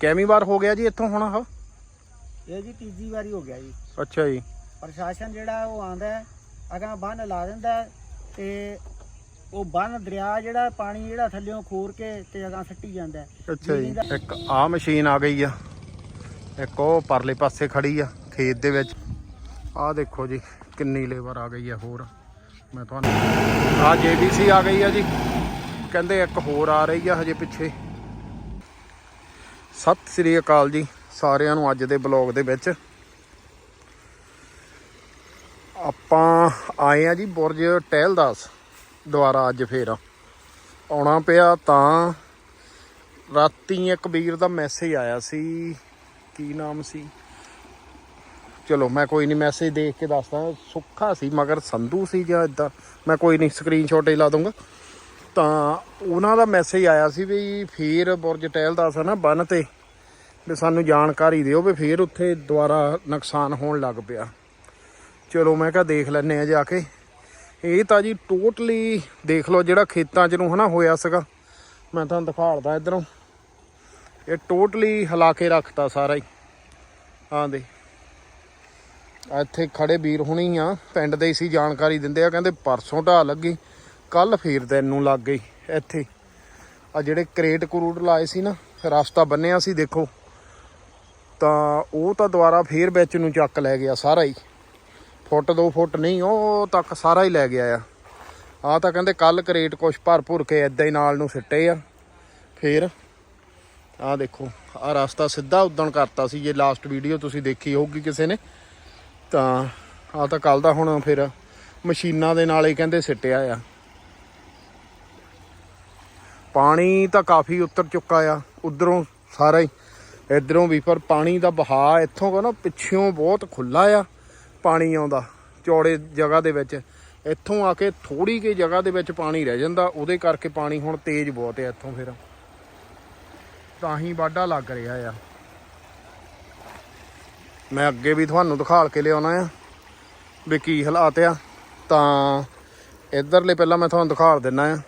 ਕਿੰਨੀ ਵਾਰ ਹੋ ਗਿਆ ਜੀ ਇੱਥੋਂ ਹੁਣ ਆਹ? ਇਹ ਜੀ ਤੀਜੀ ਵਾਰੀ ਹੋ ਗਿਆ ਜੀ। ਅੱਛਾ ਜੀ। ਪ੍ਰਸ਼ਾਸਨ ਜਿਹੜਾ ਉਹ ਆਂਦਾ ਹੈ ਅਗਾਂ ਬੰਨ ਲਾ ਦਿੰਦਾ ਤੇ ਉਹ ਬੰਨ ਦਰਿਆ ਜਿਹੜਾ ਪਾਣੀ ਜਿਹੜਾ ਥੱਲਿਓਂ ਖੋਰ ਕੇ ਤੇ ਅਗਾਂ ਸੱਟੀ ਜਾਂਦਾ। ਅੱਛਾ ਜੀ। ਇੱਕ ਆ ਮਸ਼ੀਨ ਆ ਗਈ ਆ। ਇੱਕ ਉਹ ਪਰਲੇ ਪਾਸੇ ਖੜੀ ਆ ਖੇਤ ਦੇ ਵਿੱਚ। ਆ ਦੇਖੋ ਜੀ ਕਿੰਨੀ ਲੇਬਰ ਆ ਗਈ ਆ ਹੋਰ। ਮੈਂ ਤੁਹਾਨੂੰ ਆ ਜੀਬੀਸੀ ਆ ਗਈ ਆ ਜੀ। ਕਹਿੰਦੇ ਇੱਕ ਹੋਰ ਆ ਰਹੀ ਆ ਹਜੇ ਪਿੱਛੇ। ਸਤਿ ਸ੍ਰੀ ਅਕਾਲ ਜੀ ਸਾਰਿਆਂ ਨੂੰ ਅੱਜ ਦੇ ਬਲੌਗ ਦੇ ਵਿੱਚ। ਆਪਾਂ ਆਏ ਆ ਜੀ ਬੁਰਜ ਟਹਿਲਦਾਸ ਦੁਆਰਾ ਅੱਜ ਫੇਰ। ਆਉਣਾ ਪਿਆ ਤਾਂ ਰਾਤੀ ਇੱਕ ਵੀਰ ਦਾ ਮੈਸੇਜ ਆਇਆ ਸੀ। ਕੀ ਨਾਮ ਸੀ? ਚਲੋ ਮੈਂ ਕੋਈ ਨਹੀਂ ਮੈਸੇਜ ਦੇਖ ਕੇ ਦੱਸਦਾ। ਸੁੱਖਾ ਸੀ ਮਗਰ ਸੰਧੂ ਸੀ ਜਾਂ ਇਦਾਂ ਮੈਂ ਕੋਈ ਨਹੀਂ ਸਕਰੀਨਸ਼ਾਟ ਹੀ ਲਾ ਦੂੰਗਾ ਤਾਂ ਉਹਨਾਂ ਦਾ ਮੈਸੇਜ ਆਇਆ ਸੀ ਵੀ ਫੇਰ ਬੁਰਜ ਟਹਿਲ ਦਾ ਹੈ ਨਾ ਬੰਨ ਤੇ ਵੀ ਸਾਨੂੰ ਜਾਣਕਾਰੀ ਦਿਓ ਵੀ ਫੇਰ ਉੱਥੇ ਦੁਬਾਰਾ ਨੁਕਸਾਨ ਹੋਣ ਲੱਗ ਪਿਆ। ਚਲੋ ਮੈਂ ਕਿਹਾ ਦੇਖ ਲੈਨੇ ਆ ਜਾ ਕੇ। ਇਹ ਤਾਂ ਜੀ ਟੋਟਲੀ ਦੇਖ ਲਓ ਜਿਹੜਾ ਖੇਤਾਂ 'ਚ ਨੂੰ ਹਨਾ ਹੋਇਆ ਸੀਗਾ। ਮੈਂ ਤੁਹਾਨੂੰ ਦਿਖਾੜਦਾ ਇਧਰੋਂ। ਇਹ ਟੋਟਲੀ ਹਿਲਾ ਕੇ ਰੱਖਤਾ ਸਾਰਾ ਹੀ। ਹਾਂ ਦੇ ਇੱਥੇ ਖੜੇ ਵੀਰ ਹੁਣੀ ਆ, ਪਿੰਡ ਦੇ ਹੀ ਸੀ, ਜਾਣਕਾਰੀ ਦਿੰਦੇ ਆ, ਕਹਿੰਦੇ ਪਰਸੋਂ ਢਾਹ ਲੱਗੀ। ਕੱਲ ਫੇਰ ਦਿਨ ਨੂੰ ਲੱਗ ਗਈ ਇੱਥੇ। ਆ ਜਿਹੜੇ ਕਰੇਟ ਕਰੂਟ ਲਾਏ ਸੀ ਨਾ, ਰਸਤਾ ਬੰਨਿਆ ਸੀ ਦੇਖੋ। ਤਾਂ ਉਹ ਤਾਂ ਦੁਬਾਰਾ ਫੇਰ ਵਿੱਚ ਨੂੰ ਚੱਕ ਲੈ ਗਿਆ ਸਾਰਾ ਹੀ। ਫੁੱਟ 2 ਫੁੱਟ ਨਹੀਂ, ਉਹ ਤੱਕ ਸਾਰਾ ਹੀ ਲੈ ਗਿਆ ਆ। ਆ ਤਾਂ ਕਹਿੰਦੇ ਕੱਲ ਕਰੇਟ ਕੁਛ ਭਰ ਭੁਰ ਕੇ ਐਦਾਂ ਹੀ ਨਾਲ ਨੂੰ ਸਿੱਟੇ ਆ। ਫੇਰ ਆ ਦੇਖੋ ਆ ਰਸਤਾ ਸਿੱਧਾ ਉਦਣ ਕਰਤਾ ਸੀ, ਜੇ ਲਾਸਟ ਵੀਡੀਓ ਤੁਸੀਂ ਦੇਖੀ ਹੋਊਗੀ ਕਿਸੇ ਨੇ। ਤਾਂ ਆ ਤਾਂ ਕੱਲ ਦਾ ਹੁਣ ਫਿਰ ਮਸ਼ੀਨਾਂ ਦੇ ਨਾਲ ਹੀ ਕਹਿੰਦੇ ਸਿੱਟਿਆ ਆ। ਪਾਣੀ ਤਾਂ ਕਾਫੀ ਉੱਤਰ ਚੁੱਕਾ ਆ, ਉਧਰੋਂ ਸਾਰਾ ਹੀ, ਇਧਰੋਂ ਵੀ, ਪਰ ਪਾਣੀ ਦਾ ਬਹਾਅ ਇੱਥੋਂ ਕੋ ਨਾ ਪਿੱਛੋਂ ਬਹੁਤ ਖੁੱਲਾ ਆ ਪਾਣੀ ਆਉਂਦਾ, ਚੌੜੇ ਜਗ੍ਹਾ ਦੇ ਵਿੱਚ। ਇੱਥੋਂ ਆ ਕੇ ਥੋੜੀ ਜਿਹੀ ਜਗ੍ਹਾ ਦੇ ਵਿੱਚ ਪਾਣੀ ਰਹਿ ਜਾਂਦਾ, ਉਹਦੇ ਕਰਕੇ ਪਾਣੀ ਹੁਣ ਤੇਜ਼ ਬਹੁਤ ਹੈ ਇੱਥੋਂ ਫਿਰ। ਤਾਂ ਹੀ ਵਾਢਾ ਲੱਗ ਰਿਹਾ ਆ। ਮੈਂ ਅੱਗੇ ਵੀ ਤੁਹਾਨੂੰ ਦਿਖਾਲ ਕੇ ਲਿਆਉਣਾ ਆ, ਵੀ ਕੀ ਹਾਲਾਤ ਆ। ਤਾਂ ਇਧਰਲੇ ਪਹਿਲਾਂ ਮੈਂ ਤੁਹਾਨੂੰ ਦਿਖਾਲ ਦਿੰਨਾ ਆ।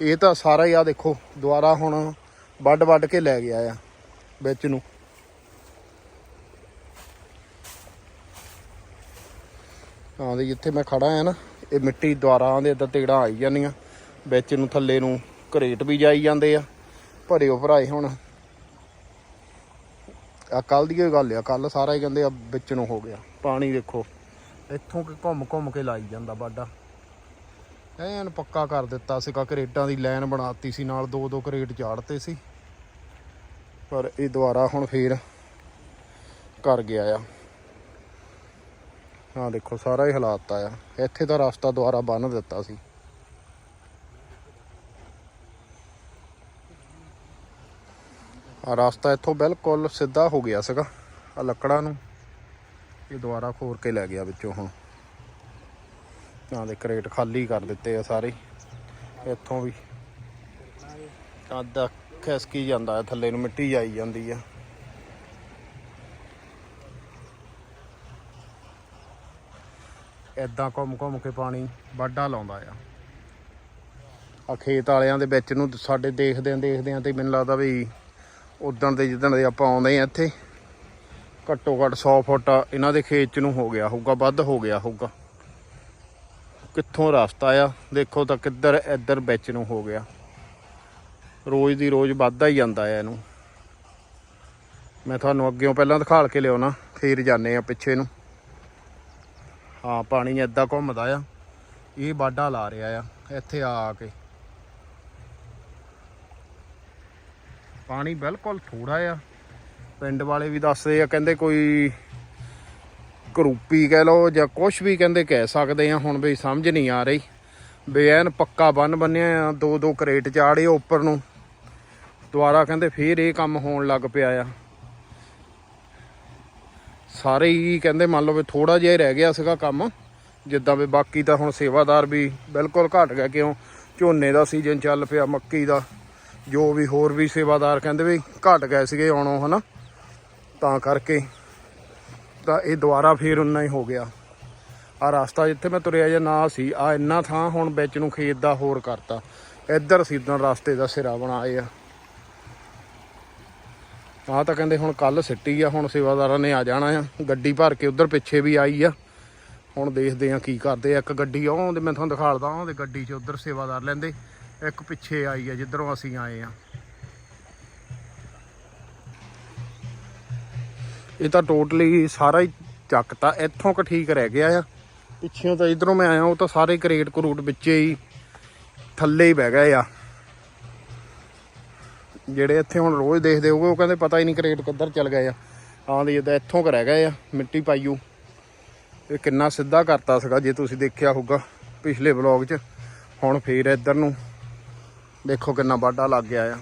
ਇਹ ਤਾਂ ਸਾਰਾ ਹੀ ਆ ਦੇਖੋ ਦੁਆਰਾ ਹੁਣ ਵੱਡ ਵੱਡ ਕੇ ਲੈ ਗਿਆ ਆ, ਵਿੱਚ ਨੂੰ। ਹਾਂ ਦੇ ਜਿੱਥੇ ਮੈਂ ਖੜਾ ਆ ਨਾ, ਇਹ ਮਿੱਟੀ ਦੁਆਰਾ ਦੇ ਇਦਾਂ ਤੇੜਾ ਆਈ ਜਾਂਦੀਆਂ, ਵਿੱਚ ਨੂੰ ਥੱਲੇ ਨੂੰ ਘਰੇਟ ਵੀ ਜਾਈ ਜਾਂਦੇ ਆ ਭਰਿਓ ਭਰਾਏ ਹੁਣ। ਆ ਕੱਲ ਦੀ ਹੀ ਗੱਲ ਆ ਕੱਲ ਸਾਰਾ ਹੀ ਕਹਿੰਦੇ ਆ ਵਿੱਚ ਨੂੰ ਹੋ ਗਿਆ, ਪਾਣੀ ਦੇਖੋ। ਇੱਥੋਂ ਕਿ ਘੁੰਮ ਘੁੰਮ ਕੇ ਲਾਈ ਜਾਂਦਾ ਬਾਡਾ ਐਨ ਪੱਕਾ ਕਰ ਦਿੱਤਾ ਸੀਗਾ ਕਰੇਟਾਂ ਦੀ ਲਾਈਨ ਬਣਾਤੀ ਸੀ, ਨਾਲ ਦੋ ਦੋ ਕਰੇਟ ਚਾੜਤੇ ਸੀ। ਪਰ ਇਹ ਦੁਬਾਰਾ ਹੁਣ ਫੇਰ ਕਰ ਗਿਆ ਆ। ਹਾਂ ਦੇਖੋ, ਸਾਰਾ ਹੀ ਹਾਲਾਤ ਆ। ਇੱਥੇ ਤਾਂ ਰਸਤਾ ਦੁਬਾਰਾ ਬੰਨ ਦਿੱਤਾ ਸੀ। ਆ ਰਸਤਾ ਇੱਥੋਂ ਬਿਲਕੁਲ ਸਿੱਧਾ ਹੋ ਗਿਆ ਸੀਗਾ ਆ ਲੱਕੜਾਂ ਨੂੰ। ਇਹ ਦੁਬਾਰਾ ਖੋਰ ਕੇ ਲੈ ਗਿਆ ਵਿੱਚੋਂ ਹੁਣ। ਤਾਂ ਦੇ ਕਰੇਟ ਖਾਲੀ ਕਰ ਦਿੱਤੇ ਆ ਸਾਰੇ ਇੱਥੋਂ ਵੀ। ਅੱਧਾ ਖਿਸਕੀ ਜਾਂਦਾ ਹੈ ਥੱਲੇ ਨੂੰ ਮਿੱਟੀ ਜਾਈ ਜਾਂਦੀ ਆ। ਏਦਾਂ ਘੁੰਮ ਘੁੰਮ ਕੇ ਪਾਣੀ ਵਾਢਾ ਲਾਉਂਦਾ ਆ। ਆ ਖੇਤ ਵਾਲਿਆਂ ਦੇ ਵਿੱਚ ਨੂੰ ਸਾਡੇ ਦੇਖਦੇ ਆਂ ਦੇਖਦੇ ਆਂ ਤੇ ਮੈਨੂੰ ਲੱਗਦਾ ਵੀ ਉਦਣ ਦੇ ਜਿੱਦਣ ਦੇ ਆਪਾਂ ਆਉਂਦੇ ਆ ਇੱਥੇ, ਘੱਟੋ ਘੱਟ 100 ਫੁੱਟ ਇਹਨਾਂ ਦੇ ਖੇਤ ਚ ਨੂੰ ਹੋ ਗਿਆ ਹੋਊਗਾ, ਵੱਧ ਹੋ ਗਿਆ ਹੋਊਗਾ। ਕਿੱਥੋਂ ਰਸਤਾ ਆ? ਦੇਖੋ ਤਾਂ ਕਿੱਧਰ ਇੱਧਰ ਵਿੱਚ ਨੂੰ ਹੋ ਗਿਆ। ਰੋਜ਼ ਦੀ ਰੋਜ਼ ਵੱਧਦਾ ਹੀ ਜਾਂਦਾ ਆ ਇਹਨੂੰ। ਮੈਂ ਤੁਹਾਨੂੰ ਅੱਗੇੋਂ ਪਹਿਲਾਂ ਦਿਖਾਲ ਕੇ ਲਿਆਉਣਾ। ਫੇਰ ਜਾਂਦੇ ਆ ਪਿੱਛੇ ਨੂੰ। ਹਾਂ, ਪਾਣੀ ਏਦਾਂ ਘੁੰਮਦਾ ਆ। ਇਹ ਬਾਡਾ ਲਾ ਰਿਹਾ ਆ। ਇੱਥੇ ਆ ਕੇ। ਪਾਣੀ ਬਿਲਕੁਲ ਥੋੜਾ ਆ। ਪਿੰਡ ਵਾਲੇ ਵੀ ਦੱਸਦੇ ਆ, ਕਹਿੰਦੇ ਕੋਈ ਕਰੂਪੀ ਕਹਿ ਲਓ ਜਾਂ ਕੁਝ ਵੀ ਕਹਿੰਦੇ ਕਹਿ ਸਕਦੇ ਆ, ਹੁਣ ਵੀ ਸਮਝ ਨਹੀਂ ਆ ਰਹੀ। ਵੀ ਐਨ ਪੱਕਾ ਬੰਨ ਬੰਨਿਆ ਆ, ਦੋ ਦੋ ਕਰੇਟ ਚਾੜੇ ਉੱਪਰ ਨੂੰ। ਦੁਬਾਰਾ ਕਹਿੰਦੇ ਫੇਰ ਇਹ ਕੰਮ ਹੋਣ ਲੱਗ ਪਿਆ ਆ। ਸਾਰੇ ਹੀ ਕਹਿੰਦੇ ਮੰਨ ਲਓ ਵੀ ਥੋੜਾ ਜਿਹਾ ਹੀ ਰਹਿ ਗਿਆ ਸੀਗਾ ਕੰਮ। ਜਿੱਦਾਂ ਵੀ ਬਾਕੀ ਤਾਂ ਹੁਣ ਸੇਵਾਦਾਰ ਵੀ ਬਿਲਕੁਲ ਘਟ ਗਿਆ ਕਿਉਂ? ਝੋਨੇ ਦਾ ਸੀਜ਼ਨ ਚੱਲ ਪਿਆ, ਮੱਕੀ ਦਾ। ਜੋ ਵੀ ਹੋਰ ਵੀ ਸੇਵਾਦਾਰ ਕਹਿੰਦੇ ਵੀ ਘਟ ਗਏ ਸੀਗੇ ਆਉਣੋਂ, ਹਨਾ? ਤਾਂ ਕਰਕੇ ਤਾਂ ਇਹ ਦੁਬਾਰਾ ਫੇਰ ਉਨਾ ਹੀ ਹੋ ਗਿਆ। ਆ ਰਸਤਾ ਜਿੱਥੇ ਮੈਂ ਤੁਰਿਆ ਜਾਂ ਨਾ ਸੀ, ਆ ਇੰਨਾ ਥਾਂ ਹੁਣ ਵਿੱਚ ਨੂੰ ਖੇਤ ਦਾ ਹੋਰ ਕਰਤਾ। ਇੱਧਰ ਸਿੱਧਾ ਰਸਤੇ ਦਾ ਸਿਰਾ ਬਣਾਏ ਆ। ਆ ਤਾਂ ਕਹਿੰਦੇ ਹੁਣ ਕੱਲ ਸਿੱਟੀ ਆ, ਹੁਣ ਸੇਵਾਦਾਰਾਂ ਨੇ ਆ ਜਾਣਾ ਆ। ਗੱਡੀ ਭਰ ਕੇ ਉਧਰ ਪਿੱਛੇ ਵੀ ਆਈ ਆ। ਹੁਣ ਦੇਖਦੇ ਆ ਕੀ ਕਰਦੇ ਆ। ਇੱਕ ਗੱਡੀ ਆਉਂਦੇ ਮੈਂ ਤੁਹਾਨੂੰ ਦਿਖਾਲਦਾ, ਉਹਦੇ ਗੱਡੀ 'ਚ ਉਧਰ ਸੇਵਾਦਾਰ ਲੈਂਦੇ, ਇੱਕ ਪਿੱਛੇ ਆਈ ਆ, ਜਿੱਧਰੋਂ ਅਸੀਂ ਆਏ ਆ। ਇਹ ਤਾਂ ਟੋਟਲੀ ਸਾਰਾ ਹੀ ਚੱਕਤਾ, ਇੱਥੋਂ ਕ ਠੀਕ ਰਹਿ ਗਿਆ ਆ। ਪਿੱਛੋਂ ਤਾਂ ਇਧਰੋਂ ਮੈਂ ਆਇਆ, ਉਹ ਤਾਂ ਸਾਰੇ ਕਰੇਟ ਕਰੂਟ ਵਿੱਚੇ ਹੀ ਥੱਲੇ ਹੀ ਬਹਿ ਗਏ ਆ। ਜਿਹੜੇ ਇੱਥੇ ਹੁਣ ਰੋਜ਼ ਦੇਖਦੇ ਹੋਗੇ ਉਹ ਕਹਿੰਦੇ ਪਤਾ ਹੀ ਨਹੀਂ ਕਰੇਟ ਕਿੱਧਰ ਚਲ ਗਏ ਆ। ਆਹ ਦੇ ਜਿੱਦਾਂ ਇੱਥੋਂ ਕ ਰਹਿ ਗਏ ਆ, ਮਿੱਟੀ ਪਾਈਓ ਇਹ ਕਿੰਨਾ ਸਿੱਧਾ ਕਰਤਾ ਸੀਗਾ, ਜੇ ਤੁਸੀਂ ਦੇਖਿਆ ਹੋਊਗਾ ਪਿਛਲੇ ਵਲੌਗ 'ਚ। ਹੁਣ ਫੇਰ ਇੱਧਰ ਨੂੰ ਦੇਖੋ ਕਿੰਨਾ ਵਾਢਾ ਲੱਗ ਗਿਆ ਆ।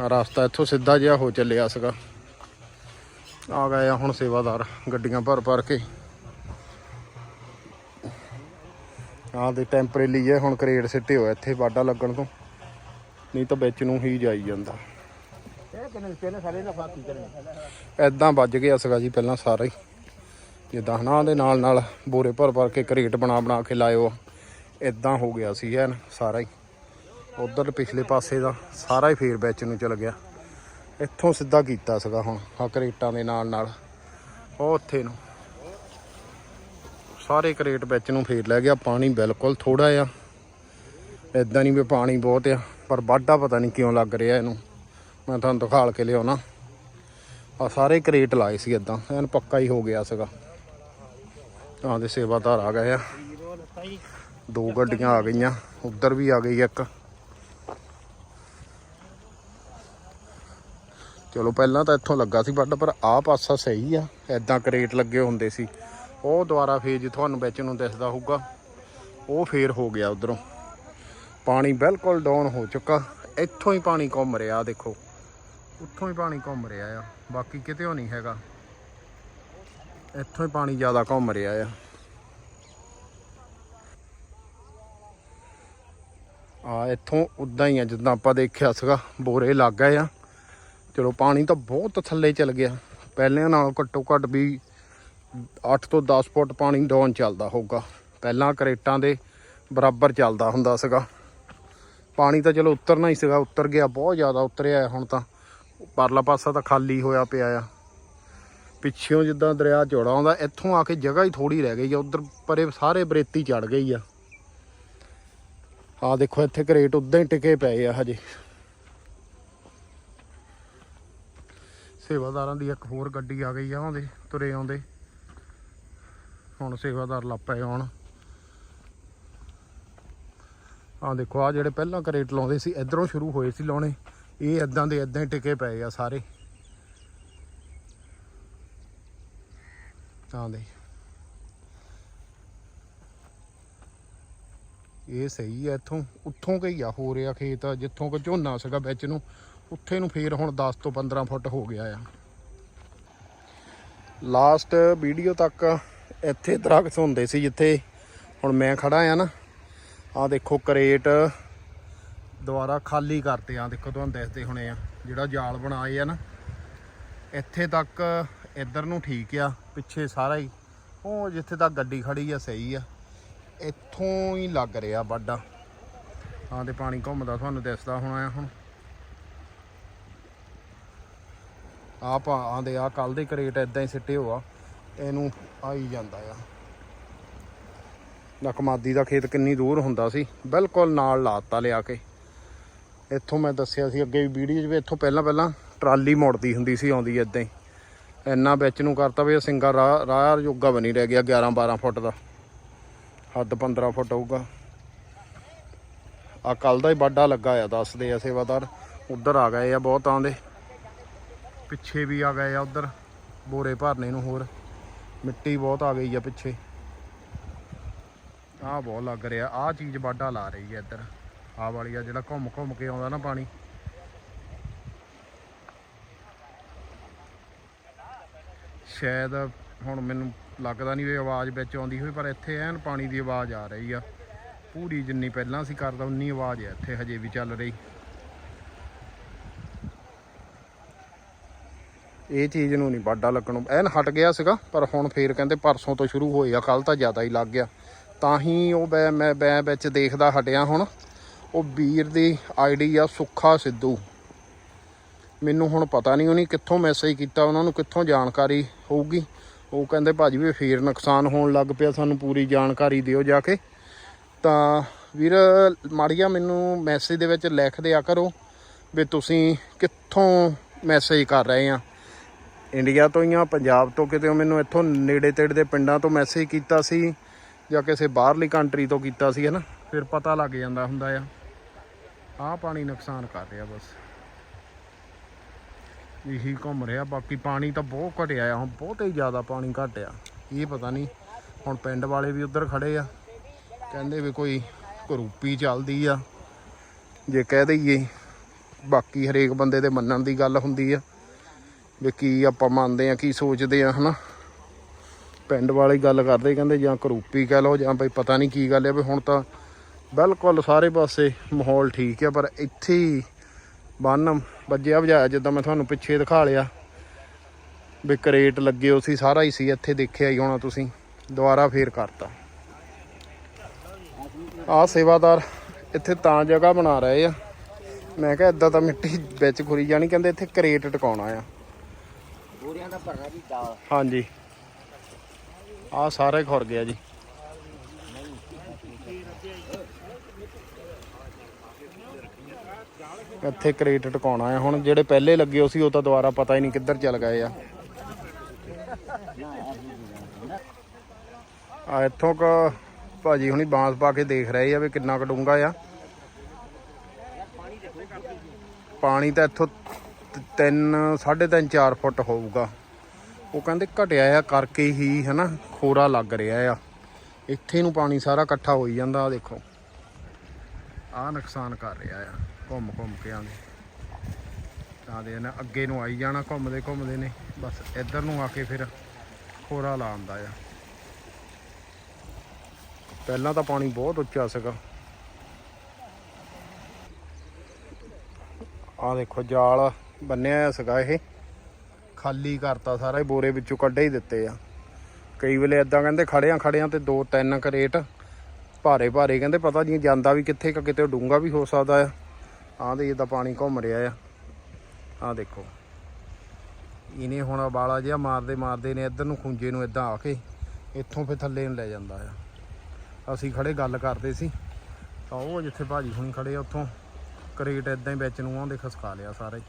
ਰਸਤਾ ਇੱਥੋਂ ਸਿੱਧਾ ਜਿਹਾ ਹੋ ਚੱਲਿਆ ਸੀਗਾ। ਆ ਗਏ ਆ ਹੁਣ ਸੇਵਾਦਾਰ, ਗੱਡੀਆਂ ਭਰ ਭਰ ਕੇ। ਆਹ ਦੇ ਟੈਂਪਰੇਰੀ ਜੇ ਹੁਣ ਕਰੇਟ ਸਿੱਟੇ ਹੋਇਆ ਇੱਥੇ ਵਾਢਾ ਲੱਗਣ ਤੋਂ। ਨਹੀਂ ਤਾਂ ਵਿੱਚ ਨੂੰ ਹੀ ਜਾਈ ਜਾਂਦਾ। ਇਹ ਐਦਾਂ ਵੱਜ ਗਿਆ ਸੀਗਾ ਜੀ ਪਹਿਲਾਂ ਸਾਰਾ ਹੀ। ਜਿੱਦਾਂ ਹਨਾ ਦੇ ਨਾਲ ਨਾਲ ਬੋਰੇ ਭਰ ਭਰ ਕੇ ਕਰੇਟ ਬਣਾ ਬਣਾ ਕੇ ਲਾਇਓ। ਐਦਾਂ ਹੋ ਗਿਆ ਸੀ ਐਨ ਸਾਰਾ ਹੀ। ਉਧਰ ਪਿਛਲੇ ਪਾਸੇ ਦਾ ਸਾਰਾ ਹੀ ਫੇਰ ਵਿੱਚ ਨੂੰ ਚਲ ਗਿਆ। ਇੱਥੋਂ ਸਿੱਧਾ ਕੀਤਾ ਸੀਗਾ ਹੁਣ ਆ ਕਰੇਟਾਂ ਦੇ ਨਾਲ ਨਾਲ। ਉਹ ਉੱਥੇ ਨੂੰ। ਸਾਰੇ ਕਰੇਟ ਵਿੱਚ ਨੂੰ ਫੇਰ ਲੈ ਗਿਆ, ਪਾਣੀ ਬਿਲਕੁਲ ਥੋੜਾ ਆ ਐਦਾਂ ਨਹੀਂ ਵੀ ਪਾਣੀ ਬਹੁਤ ਆ, ਪਰ ਵਾਢਾ ਪਤਾ ਨਹੀਂ ਕਿਉਂ ਲੱਗ ਰਿਹਾ ਇਹਨੂੰ। ਮੈਂ ਤੁਹਾਨੂੰ ਦਿਖਾਲ ਕੇ ਲਿਆਉਣਾ। ਆ ਸਾਰੇ ਕਰੇਟ ਲਾਏ ਸੀ ਇਦਾਂ ਐਨ ਪੱਕਾ ਹੀ ਹੋ ਗਿਆ ਸੀਗਾ। ਤਾਂ ਦੇ ਸੇਵਾਦਾਰ ਆ ਗਏ ਆ। ਦੋ ਗੱਡੀਆਂ ਆ ਗਈਆਂ, ਉੱਧਰ ਵੀ ਆ ਗਈ ਇੱਕ। ਚਲੋ ਪਹਿਲਾਂ ਤਾਂ ਇੱਥੋਂ ਲੱਗਾ ਸੀ ਵੱਡ ਪਰ ਆਹ ਪਾਸਾ ਸਹੀ ਆ ਐਦਾਂ ਕਰੇਟ ਲੱਗੇ ਹੁੰਦੇ ਸੀ। ਉਹ ਦੁਆਰਾ ਫੇਜ ਤੁਹਾਨੂੰ ਵਿੱਚ ਨੂੰ ਦਿਸਦਾ ਹੋਊਗਾ, ਉਹ ਫੇਰ ਹੋ ਗਿਆ ਉਧਰੋਂ। ਪਾਣੀ ਬਿਲਕੁਲ ਡਾਊਨ ਹੋ ਚੁੱਕਾ, ਇੱਥੋਂ ਹੀ ਪਾਣੀ ਘੁੰਮ ਰਿਹਾ ਦੇਖੋ। ਉੱਥੋਂ ਹੀ ਪਾਣੀ ਘੁੰਮ ਰਿਹਾ ਆ, ਬਾਕੀ ਕਿਤੇ ਨਹੀਂ ਹੈਗਾ। ਇੱਥੋਂ ਹੀ ਪਾਣੀ ਜ਼ਿਆਦਾ ਘੁੰਮ ਰਿਹਾ ਆ। ਆ ਇੱਥੋਂ ਉਦਾਂ ਹੀ ਆ, ਜਿੱਦਾਂ ਆਪਾਂ ਦੇਖਿਆ ਸੀਗਾ, ਬੋਰੇ ਲੱਗ ਗਏ ਆ। ਚਲੋ ਪਾਣੀ ਤਾਂ ਬਹੁਤ ਥੱਲੇ ਚਲ ਗਿਆ। ਪਹਿਲਿਆਂ ਨਾਲੋਂ ਘੱਟੋ ਘੱਟ ਵੀ 8 ਤੋਂ 10 ਫੁੱਟ ਪਾਣੀ ਡਾਊਨ ਚੱਲਦਾ ਹੋਊਗਾ। ਪਹਿਲਾਂ ਕਰੇਟਾਂ ਦੇ ਬਰਾਬਰ ਚੱਲਦਾ ਹੁੰਦਾ ਸੀਗਾ। ਪਾਣੀ ਤਾਂ ਚਲੋ ਉਤਰਨਾ ਹੀ ਸੀਗਾ, ਉਤਰ ਗਿਆ, ਬਹੁਤ ਜ਼ਿਆਦਾ ਉਤਰਿਆ ਹੁਣ ਤਾਂ। ਪਰਲਾ ਪਾਸਾ ਤਾਂ ਖਾਲੀ ਹੋਇਆ ਪਿਆ ਆ। ਪਿੱਛਿਓਂ ਜਿੱਦਾਂ ਦਰਿਆ ਚੌੜਾ ਆਉਂਦਾ, ਇੱਥੋਂ ਆ ਕੇ ਜਗ੍ਹਾ ਹੀ ਥੋੜੀ ਰਹਿ ਗਈ ਆ। ਉਧਰ ਪਰੇ ਸਾਰੇ ਬਰੇਤੀ ਚੜ ਗਈ ਆ। ਆ ਦੇਖੋ, ਇੱਥੇ ਕਰੇਟ ਉਦਾਂ ਹੀ ਟਿਕੇ ਪਏ ਆ ਹਜੇ। ਸੇਵਾਦਾਰਾਂ ਦੀ ਇੱਕ ਹੋਰ ਗੱਡੀ ਆ ਗਈ ਆ ਉਹਦੇ, ਤੁਰੇ ਆਉਂਦੇ। ਹੁਣ ਸੇਵਾਦਾਰ ਲੱਪੇ ਆਉਣ ਆ ਦੇਖੋ ਆ ਜਿਹੜੇ ਪਹਿਲਾਂ ਕਰੇਟ ਲਾਉਂਦੇ ਸੀ, ਇਧਰੋਂ ਸ਼ੁਰੂ ਹੋਏ ਸੀ ਲਾਉਣੇ। ਇਹ ਇਦਾਂ ਦੇ ਇਦਾਂ ਹੀ ਟਿਕੇ ਪਏ ਆ ਸਾਰੇ। ਆ ਦੇ ਇਹ ਸਹੀ ਆ ਇੱਥੋਂ, ਉੱਥੋਂ ਕਈ ਆ ਹੋ ਰਿਹਾ ਖੇਤ ਜਿੱਥੋਂ ਕੋ ਝੋਨਾ ਸੀਗਾ ਵਿੱਚ ਨੂੰ। ਉੱਥੇ ਨੂੰ ਫੇਰ ਹੁਣ 10 ਤੋਂ 15 ਫੁੱਟ ਹੋ ਗਿਆ ਆ। ਲਾਸਟ ਵੀਡੀਓ ਤੱਕ ਇੱਥੇ ਦਰਖਤ ਹੁੰਦੇ ਸੀ ਜਿੱਥੇ ਹੁਣ ਮੈਂ ਖੜਾ ਆ ਨਾ ਆ ਦੇਖੋ ਕਰੇਟ ਦੁਬਾਰਾ ਖਾਲੀ ਕਰਤੇ ਆ, ਦੇਖੋ ਤੁਹਾਨੂੰ ਦੱਸਦੇ ਹੋਣੇ ਆ, ਜਿਹੜਾ ਜਾਲ ਬਣਾਏ ਆ ਨਾ। ਇੱਥੇ ਤੱਕ ਇੱਧਰ ਨੂੰ ਠੀਕ ਆ, ਪਿੱਛੇ ਸਾਰਾ ਹੀ। ਉਹ ਜਿੱਥੇ ਤੱਕ ਗੱਡੀ ਖੜੀ ਆ, ਸਹੀ ਆ। ਇੱਥੋਂ ਹੀ ਲੱਗ ਰਿਹਾ ਵਾਢਾ। ਹਾਂ ਤੇ ਪਾਣੀ ਘੁੰਮਦਾ, ਤੁਹਾਨੂੰ ਦਿਸਦਾ ਹੋਣਾ ਆ ਹੁਣ। ਆ ਪਾ ਆਂਦੇ ਆ ਕੱਲ ਦੇ ਕਰੇਟ ਇਦਾਂ ਹੀ ਸਿੱਟੇ ਹੋਆ, ਇਹਨੂੰ ਆਈ ਜਾਂਦਾ ਆ। ਨਕਮਾਦੀ ਦਾ ਖੇਤ ਕਿੰਨੀ ਦੂਰ ਹੁੰਦਾ ਸੀ, ਬਿਲਕੁਲ ਨਾਲ ਲਾਤਾ ਲਿਆ ਕੇ। ਇੱਥੋਂ ਮੈਂ ਦੱਸਿਆ ਸੀ ਅੱਗੇ ਵੀ ਵੀਡੀਓ 'ਚ ਵੀ ਇੱਥੋਂ ਪਹਿਲਾਂ ਪਹਿਲਾਂ ਟਰਾਲੀ ਮੁੜਦੀ ਹੁੰਦੀ ਸੀ ਆਉਂਦੀ ਇਦਾਂ ਹੀ। ਇੰਨਾ ਵਿੱਚ ਨੂੰ ਕਰਤਾ ਵੀ ਇਹ ਸਿੰਗਾ ਰਾਹ ਰਾਹ ਜੋਗਾ ਬਣੀ ਰਹਿ ਗਿਆ 11 12 ਫੁੱਟ ਦਾ। ਹੱਦ 15 ਫੁੱਟ ਹੋਊਗਾ। ਆ ਕੱਲ ਦਾ ਹੀ ਵਾਢਾ ਲੱਗਾ ਆ, ਦੱਸਦੇ ਆ ਸੇਵਾਦਾਰ। ਉਧਰ ਆ ਗਏ ਆ ਬਹੁਤ ਆਉਂਦੇ। ਪਿੱਛੇ ਵੀ ਆ ਗਏ ਆ ਉਧਰ। ਬੋਰੇ ਭਰਨੇ ਨੂੰ ਹੋਰ। ਮਿੱਟੀ ਬਹੁਤ ਆ ਗਈ ਆ ਪਿੱਛੇ। ਆਹ ਬਹੁਤ ਲੱਗ ਰਿਹਾ। ਆਹ ਚੀਜ਼ ਵਾਢਾ ਲਾ ਰਹੀ ਹੈ ਇੱਧਰ। ਆਹ ਵਾਲੀ ਆ ਜਿਹੜਾ ਘੁੰਮ ਘੁੰਮ ਕੇ ਆਉਂਦਾ ਨਾ ਪਾਣੀ। ਸ਼ਾਇਦ ਹੁਣ ਮੈਨੂੰ ਲੱਗਦਾ ਨਹੀਂ ਵੀ ਆਵਾਜ਼ ਵਿੱਚ ਆਉਂਦੀ ਹੋਈ, ਪਰ ਇੱਥੇ ਐਨ ਪਾਣੀ ਦੀ ਆਵਾਜ਼ ਆ ਰਹੀ ਆ। ਪੂਰੀ ਜਿੰਨੀ ਪਹਿਲਾਂ ਸੀ ਕਰਦਾ, ਉਨੀ ਆਵਾਜ਼ ਆ ਇੱਥੇ ਹਜੇ ਵੀ ਚੱਲ ਰਹੀ। ਇਹ ਚੀਜ਼ ਨੂੰ ਨਹੀਂ ਵਾਢਾ ਲੱਗਣ। ਐਨ ਹਟ ਗਿਆ ਸੀਗਾ, ਪਰ ਹੁਣ ਫੇਰ ਕਹਿੰਦੇ ਪਰਸੋਂ ਤੋਂ ਸ਼ੁਰੂ ਹੋਏ ਆ ਕੱਲ ਤਾਂ ਜ਼ਿਆਦਾ ਹੀ ਲੱਗ ਗਿਆ। ਤਾਂ ਹੀ ਉਹ ਬੈ, ਮੈਂ ਬੈ ਵਿੱਚ ਦੇਖਦਾ ਹਟਿਆ ਹੁਣ। ਉਹ ਵੀਰ ਦੀ ਆਈਡੀ ਆ ਸੁੱਖਾ ਸਿੱਧੂ। ਮੈਨੂੰ ਹੁਣ ਪਤਾ ਨਹੀਂ ਉਹਨੇ ਕਿੱਥੋਂ ਮੈਸੇਜ ਕੀਤਾ, ਉਹਨਾਂ ਨੂੰ ਕਿੱਥੋਂ ਜਾਣਕਾਰੀ ਹੋਊਗੀ। ਉਹ ਕਹਿੰਦੇ ਭਾਜੀ ਵੀ ਫੇਰ ਨੁਕਸਾਨ ਹੋਣ ਲੱਗ ਪਿਆ, ਸਾਨੂੰ ਪੂਰੀ ਜਾਣਕਾਰੀ ਦਿਓ ਜਾ ਕੇ। ਤਾਂ ਵੀਰ ਮਾੜੀਆ ਮੈਨੂੰ ਮੈਸੇਜ ਦੇ ਵਿੱਚ ਲਿਖ ਦਿਆ ਕਰੋ ਵੀ ਤੁਸੀਂ ਕਿੱਥੋਂ ਮੈਸੇਜ ਕਰ ਰਹੇ ਆ। ਇੰਡੀਆ ਤੋਂ ਜਾਂ ਪੰਜਾਬ ਤੋਂ ਕਿਤੇ ਮੈਨੂੰ ਇੱਥੋਂ ਨੇੜੇ ਤੇੜੇ ਦੇ ਪਿੰਡਾਂ ਤੋਂ ਮੈਸੇਜ ਕੀਤਾ ਸੀ ਜਾਂ ਕਿਸੇ ਬਾਹਰਲੀ ਕੰਟਰੀ ਤੋਂ ਕੀਤਾ ਸੀ, ਹਨਾ? ਫਿਰ ਪਤਾ ਲੱਗ ਜਾਂਦਾ ਹੁੰਦਾ ਆ। ਆਹ ਪਾਣੀ ਨੁਕਸਾਨ ਕਰ ਰਿਹਾ ਬਸ। ਇਹੀ ਘੁੰਮ ਰਿਹਾ, ਬਾਕੀ ਪਾਣੀ ਤਾਂ ਬਹੁਤ ਘਟਿਆ ਆ, ਹੁਣ ਬਹੁਤ ਹੀ ਜ਼ਿਆਦਾ ਪਾਣੀ ਘਟਿਆ। ਇਹ ਪਤਾ ਨਹੀਂ, ਹੁਣ ਪਿੰਡ ਵਾਲੇ ਵੀ ਉੱਧਰ ਖੜੇ ਆ। ਕਹਿੰਦੇ ਵੀ ਕੋਈ ਕਰੂਪੀ ਚੱਲਦੀ ਆ। ਜੇ ਕਹਿ ਦਈਏ, ਬਾਕੀ ਹਰੇਕ ਬੰਦੇ ਦੇ ਮੰਨਣ ਦੀ ਗੱਲ ਹੁੰਦੀ ਆ। ਵੀ ਕੀ ਆਪਾਂ ਮੰਨਦੇ ਆ, ਕੀ ਸੋਚਦੇ ਆ, ਹਨਾ। ਪਿੰਡ ਵਾਲੇ ਗੱਲ ਕਰਦੇ, ਕਹਿੰਦੇ ਜਾਂ ਕਰੂਪੀ ਕਹਿ ਲਓ, ਜਾਂ ਬਈ ਪਤਾ ਨਹੀਂ ਕੀ ਗੱਲ ਹੈ ਵੀ ਹੁਣ ਤਾਂ ਬਿਲਕੁਲ ਸਾਰੇ ਪਾਸੇ ਮਾਹੌਲ ਠੀਕ ਆ, ਪਰ ਇੱਥੇ ਹੀ ਬੰਨ ਵੱਜਿਆ ਵਜਾਇਆ, ਜਿੱਦਾਂ ਮੈਂ ਤੁਹਾਨੂੰ ਪਿੱਛੇ ਦਿਖਾ ਲਿਆ। ਵੀ ਕਰੇਟ ਲੱਗੇ ਹੋ ਸੀ, ਸਾਰਾ ਹੀ ਸੀ, ਇੱਥੇ ਦੇਖਿਆ ਹੀ ਹੋਣਾ ਤੁਸੀਂ, ਦੁਬਾਰਾ ਫੇਰ ਕਰਤਾ। ਆ ਸੇਵਾਦਾਰ ਇੱਥੇ ਤਾਂ ਜਗ੍ਹਾ ਬਣਾ ਰਹੇ ਆ। ਮੈਂ ਕਿਹਾ ਇਦਾਂ ਤਾਂ ਮਿੱਟੀ ਵਿੱਚ ਖੁਰੀ ਜਾਣੀ, ਕਹਿੰਦੇ ਇੱਥੇ ਕਰੇਟ ਟਿਕਾਉਣਾ ਆ। ਬੋਰੀਆਂ ਦਾ ਭਰਾ ਜੀ ਦਾਲ। ਹਾਂਜੀ। ਆ ਸਾਰੇ ਖੁਰ ਗਿਆ ਜੀ। ਇੱਥੇ ਕਰੇਟ ਟਿਕਾਉਣਾ ਆ। ਹੁਣ ਜਿਹੜੇ ਪਹਿਲੇ ਲੱਗੇ ਹੋ ਸੀ, ਉਹ ਤਾਂ ਦੁਬਾਰਾ ਪਤਾ ਹੀ ਨਹੀਂ ਕਿੱਧਰ ਚਲ ਗਏ ਆ। ਆ ਇੱਥੋਂ ਕ ਭਾਜੀ ਹੁਣੀ ਬਾਂਸ ਪਾ ਕੇ ਦੇਖ ਰਹੇ ਆ ਵੀ ਕਿੰਨਾ ਕੁ ਡੂੰਘਾ ਆ। ਪਾਣੀ ਤਾਂ ਇੱਥੋਂ 3 3.5 4 ਫੁੱਟ ਹੋਊਗਾ। ਉਹ ਕਹਿੰਦੇ ਘਟਿਆ ਆ ਕਰਕੇ ਹੀ, ਹਨਾ, ਖੋਰਾ ਲੱਗ ਰਿਹਾ ਆ। ਇੱਥੇ ਨੂੰ ਪਾਣੀ ਸਾਰਾ ਇਕੱਠਾ ਹੋਈ ਜਾਂਦਾ ਆ ਦੇਖੋ। ਆ ਨੁਕਸਾਨ ਕਰ ਰਿਹਾ ਆ, ਘੁੰਮ ਘੁੰਮ ਕੇ ਆਂਦੇ ਆਂਦੇ ਨੇ, ਅੱਗੇ ਨੂੰ ਆਈ ਜਾਣਾ ਘੁੰਮਦੇ ਘੁੰਮਦੇ ਨੇ, ਬਸ ਇੱਧਰ ਨੂੰ ਆ ਕੇ ਫਿਰ ਖੋਰਾ ਲਾ ਆਂਦਾ ਆ। ਪਹਿਲਾਂ ਤਾਂ ਪਾਣੀ ਬਹੁਤ ਉੱਚਾ ਸੀਗਾ। ਆ ਦੇਖੋ ਜਾਲ। ਬੰਨਿਆ ਹੋਇਆ ਸੀਗਾ ਇਹ। ਖਾਲੀ ਕਰਤਾ ਸਾਰਾ ਹੀ, ਬੋਰੇ ਵਿੱਚੋਂ ਕੱਢੇ ਹੀ ਦਿੱਤੇ ਆ। ਕਈ ਵੇਲੇ ਇਦਾਂ ਕਹਿੰਦੇ ਖੜਿਆਂ ਖੜਿਆਂ ਤੇ ਦੋ ਤਿੰਨ ਕਰੇਟ ਭਾਰੇ ਭਾਰੇ, ਕਹਿੰਦੇ ਪਤਾ ਨਹੀਂ ਜਾਂਦਾ ਵੀ ਕਿੱਥੇ ਕ ਕਿਤੇ ਡੂੰਗਾ ਵੀ ਹੋ ਸਕਦਾ ਆ। ਆਹ ਦੇ ਜਿੱਦਾਂ ਪਾਣੀ ਘੁੰਮ ਰਿਹਾ ਆ। ਆਹ ਦੇਖੋ। ਇਹਨੇ ਹੁਣ ਵਾਲਾ ਜਿਹਾ ਮਾਰਦੇ ਮਾਰਦੇ ਨੇ ਇੱਧਰ ਨੂੰ ਖੁੰਝੇ ਨੂੰ ਇਦਾਂ ਆ ਕੇ ਇੱਥੋਂ ਫਿਰ ਥੱਲੇ ਨੂੰ ਲੈ ਜਾਂਦਾ ਆ। ਅਸੀਂ ਖੜੇ ਗੱਲ ਕਰਦੇ ਸੀ। ਤਾਂ ਉਹ ਜਿੱਥੇ ਭਾਜੀ ਹੁਣੀ ਖੜੇ ਆ, ਉੱਥੋਂ ਕਰੇਟ ਇਦਾਂ ਹੀ ਵਿੱਚ ਨੂੰ ਆਉਂਦੇ ਖਸਕਾ ਲਿਆ ਸਾਰੇ।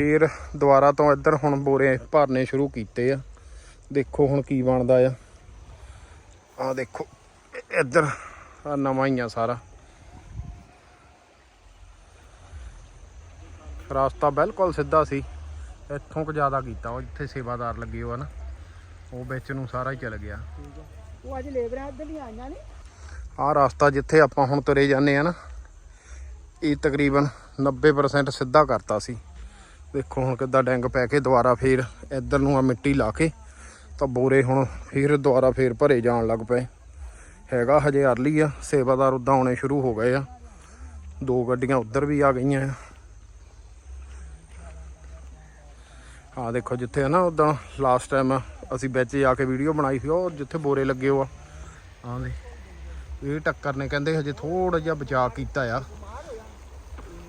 ਫਿਰ ਦੁਬਾਰਾ ਤੋਂ ਇੱਧਰ ਹੁਣ ਬੋਰੇ ਭਰਨੇ ਸ਼ੁਰੂ ਕੀਤੇ ਆ। ਦੇਖੋ ਹੁਣ ਕੀ ਬਣਦਾ ਆ। ਆ ਦੇਖੋ ਇੱਧਰ ਆ ਨਵਾਂ ਹੀ ਆ ਸਾਰਾ। ਰਾਸਤਾ ਬਿਲਕੁਲ ਸਿੱਧਾ ਸੀ। ਇੱਥੋਂ ਕੁ ਜ਼ਿਆਦਾ ਕੀਤਾ ਉਹ ਜਿੱਥੇ ਸੇਵਾਦਾਰ ਲੱਗੇ ਹੋ ਆ ਨਾ ਉਹ ਵਿੱਚ ਨੂੰ ਸਾਰਾ ਹੀ ਚਲ ਗਿਆ। ਉਹ ਅੱਜ ਲੇਬਰਾਂ ਇੱਧਰ ਨਹੀਂ ਆਈਆਂ ਨੇ? ਆਹ ਰਸਤਾ ਜਿੱਥੇ ਆਪਾਂ ਹੁਣ ਤੁਰੇ ਜਾਂਦੇ ਆ ਨਾ ਇਹ ਤਕਰੀਬਨ 90% ਸਿੱਧਾ ਕਰਤਾ ਸੀ। ਦੇਖੋ ਹੁਣ ਕਿੱਦਾਂ ਡੈਂਗ ਪੈ ਕੇ ਦੁਬਾਰਾ ਫੇਰ ਇੱਧਰ ਨੂੰ ਆ ਮਿੱਟੀ ਲਾ ਕੇ ਤਾਂ ਬੋਰੇ ਹੁਣ ਫੇਰ ਦੁਬਾਰਾ ਫੇਰ ਭਰੇ ਜਾਣ ਲੱਗ ਪਏ। ਹੈਗਾ ਹਜੇ ਅਰਲੀ ਆ, ਸੇਵਾਦਾਰ ਉਦਾਂ ਆਉਣੇ ਸ਼ੁਰੂ ਹੋ ਗਏ ਆ। ਦੋ ਗੱਡੀਆਂ ਉੱਧਰ ਵੀ ਆ ਗਈਆਂ ਆ। ਆ ਦੇਖੋ ਜਿੱਥੇ ਹੈ ਨਾ ਉਦਾਂ ਲਾਸਟ ਟਾਈਮ ਅਸੀਂ ਵਿੱਚ ਜਾ ਕੇ ਵੀਡੀਓ ਬਣਾਈ ਸੀ, ਉਹ ਜਿੱਥੇ ਬੋਰੇ ਲੱਗੇ ਹੋ ਆ। ਹਾਂ ਦੇ ਇਹ ਟੱਕਰ ਨੇ ਕਹਿੰਦੇ ਹਜੇ ਥੋੜਾ ਜਿਹਾ ਬਚਾਅ ਕੀਤਾ ਆ।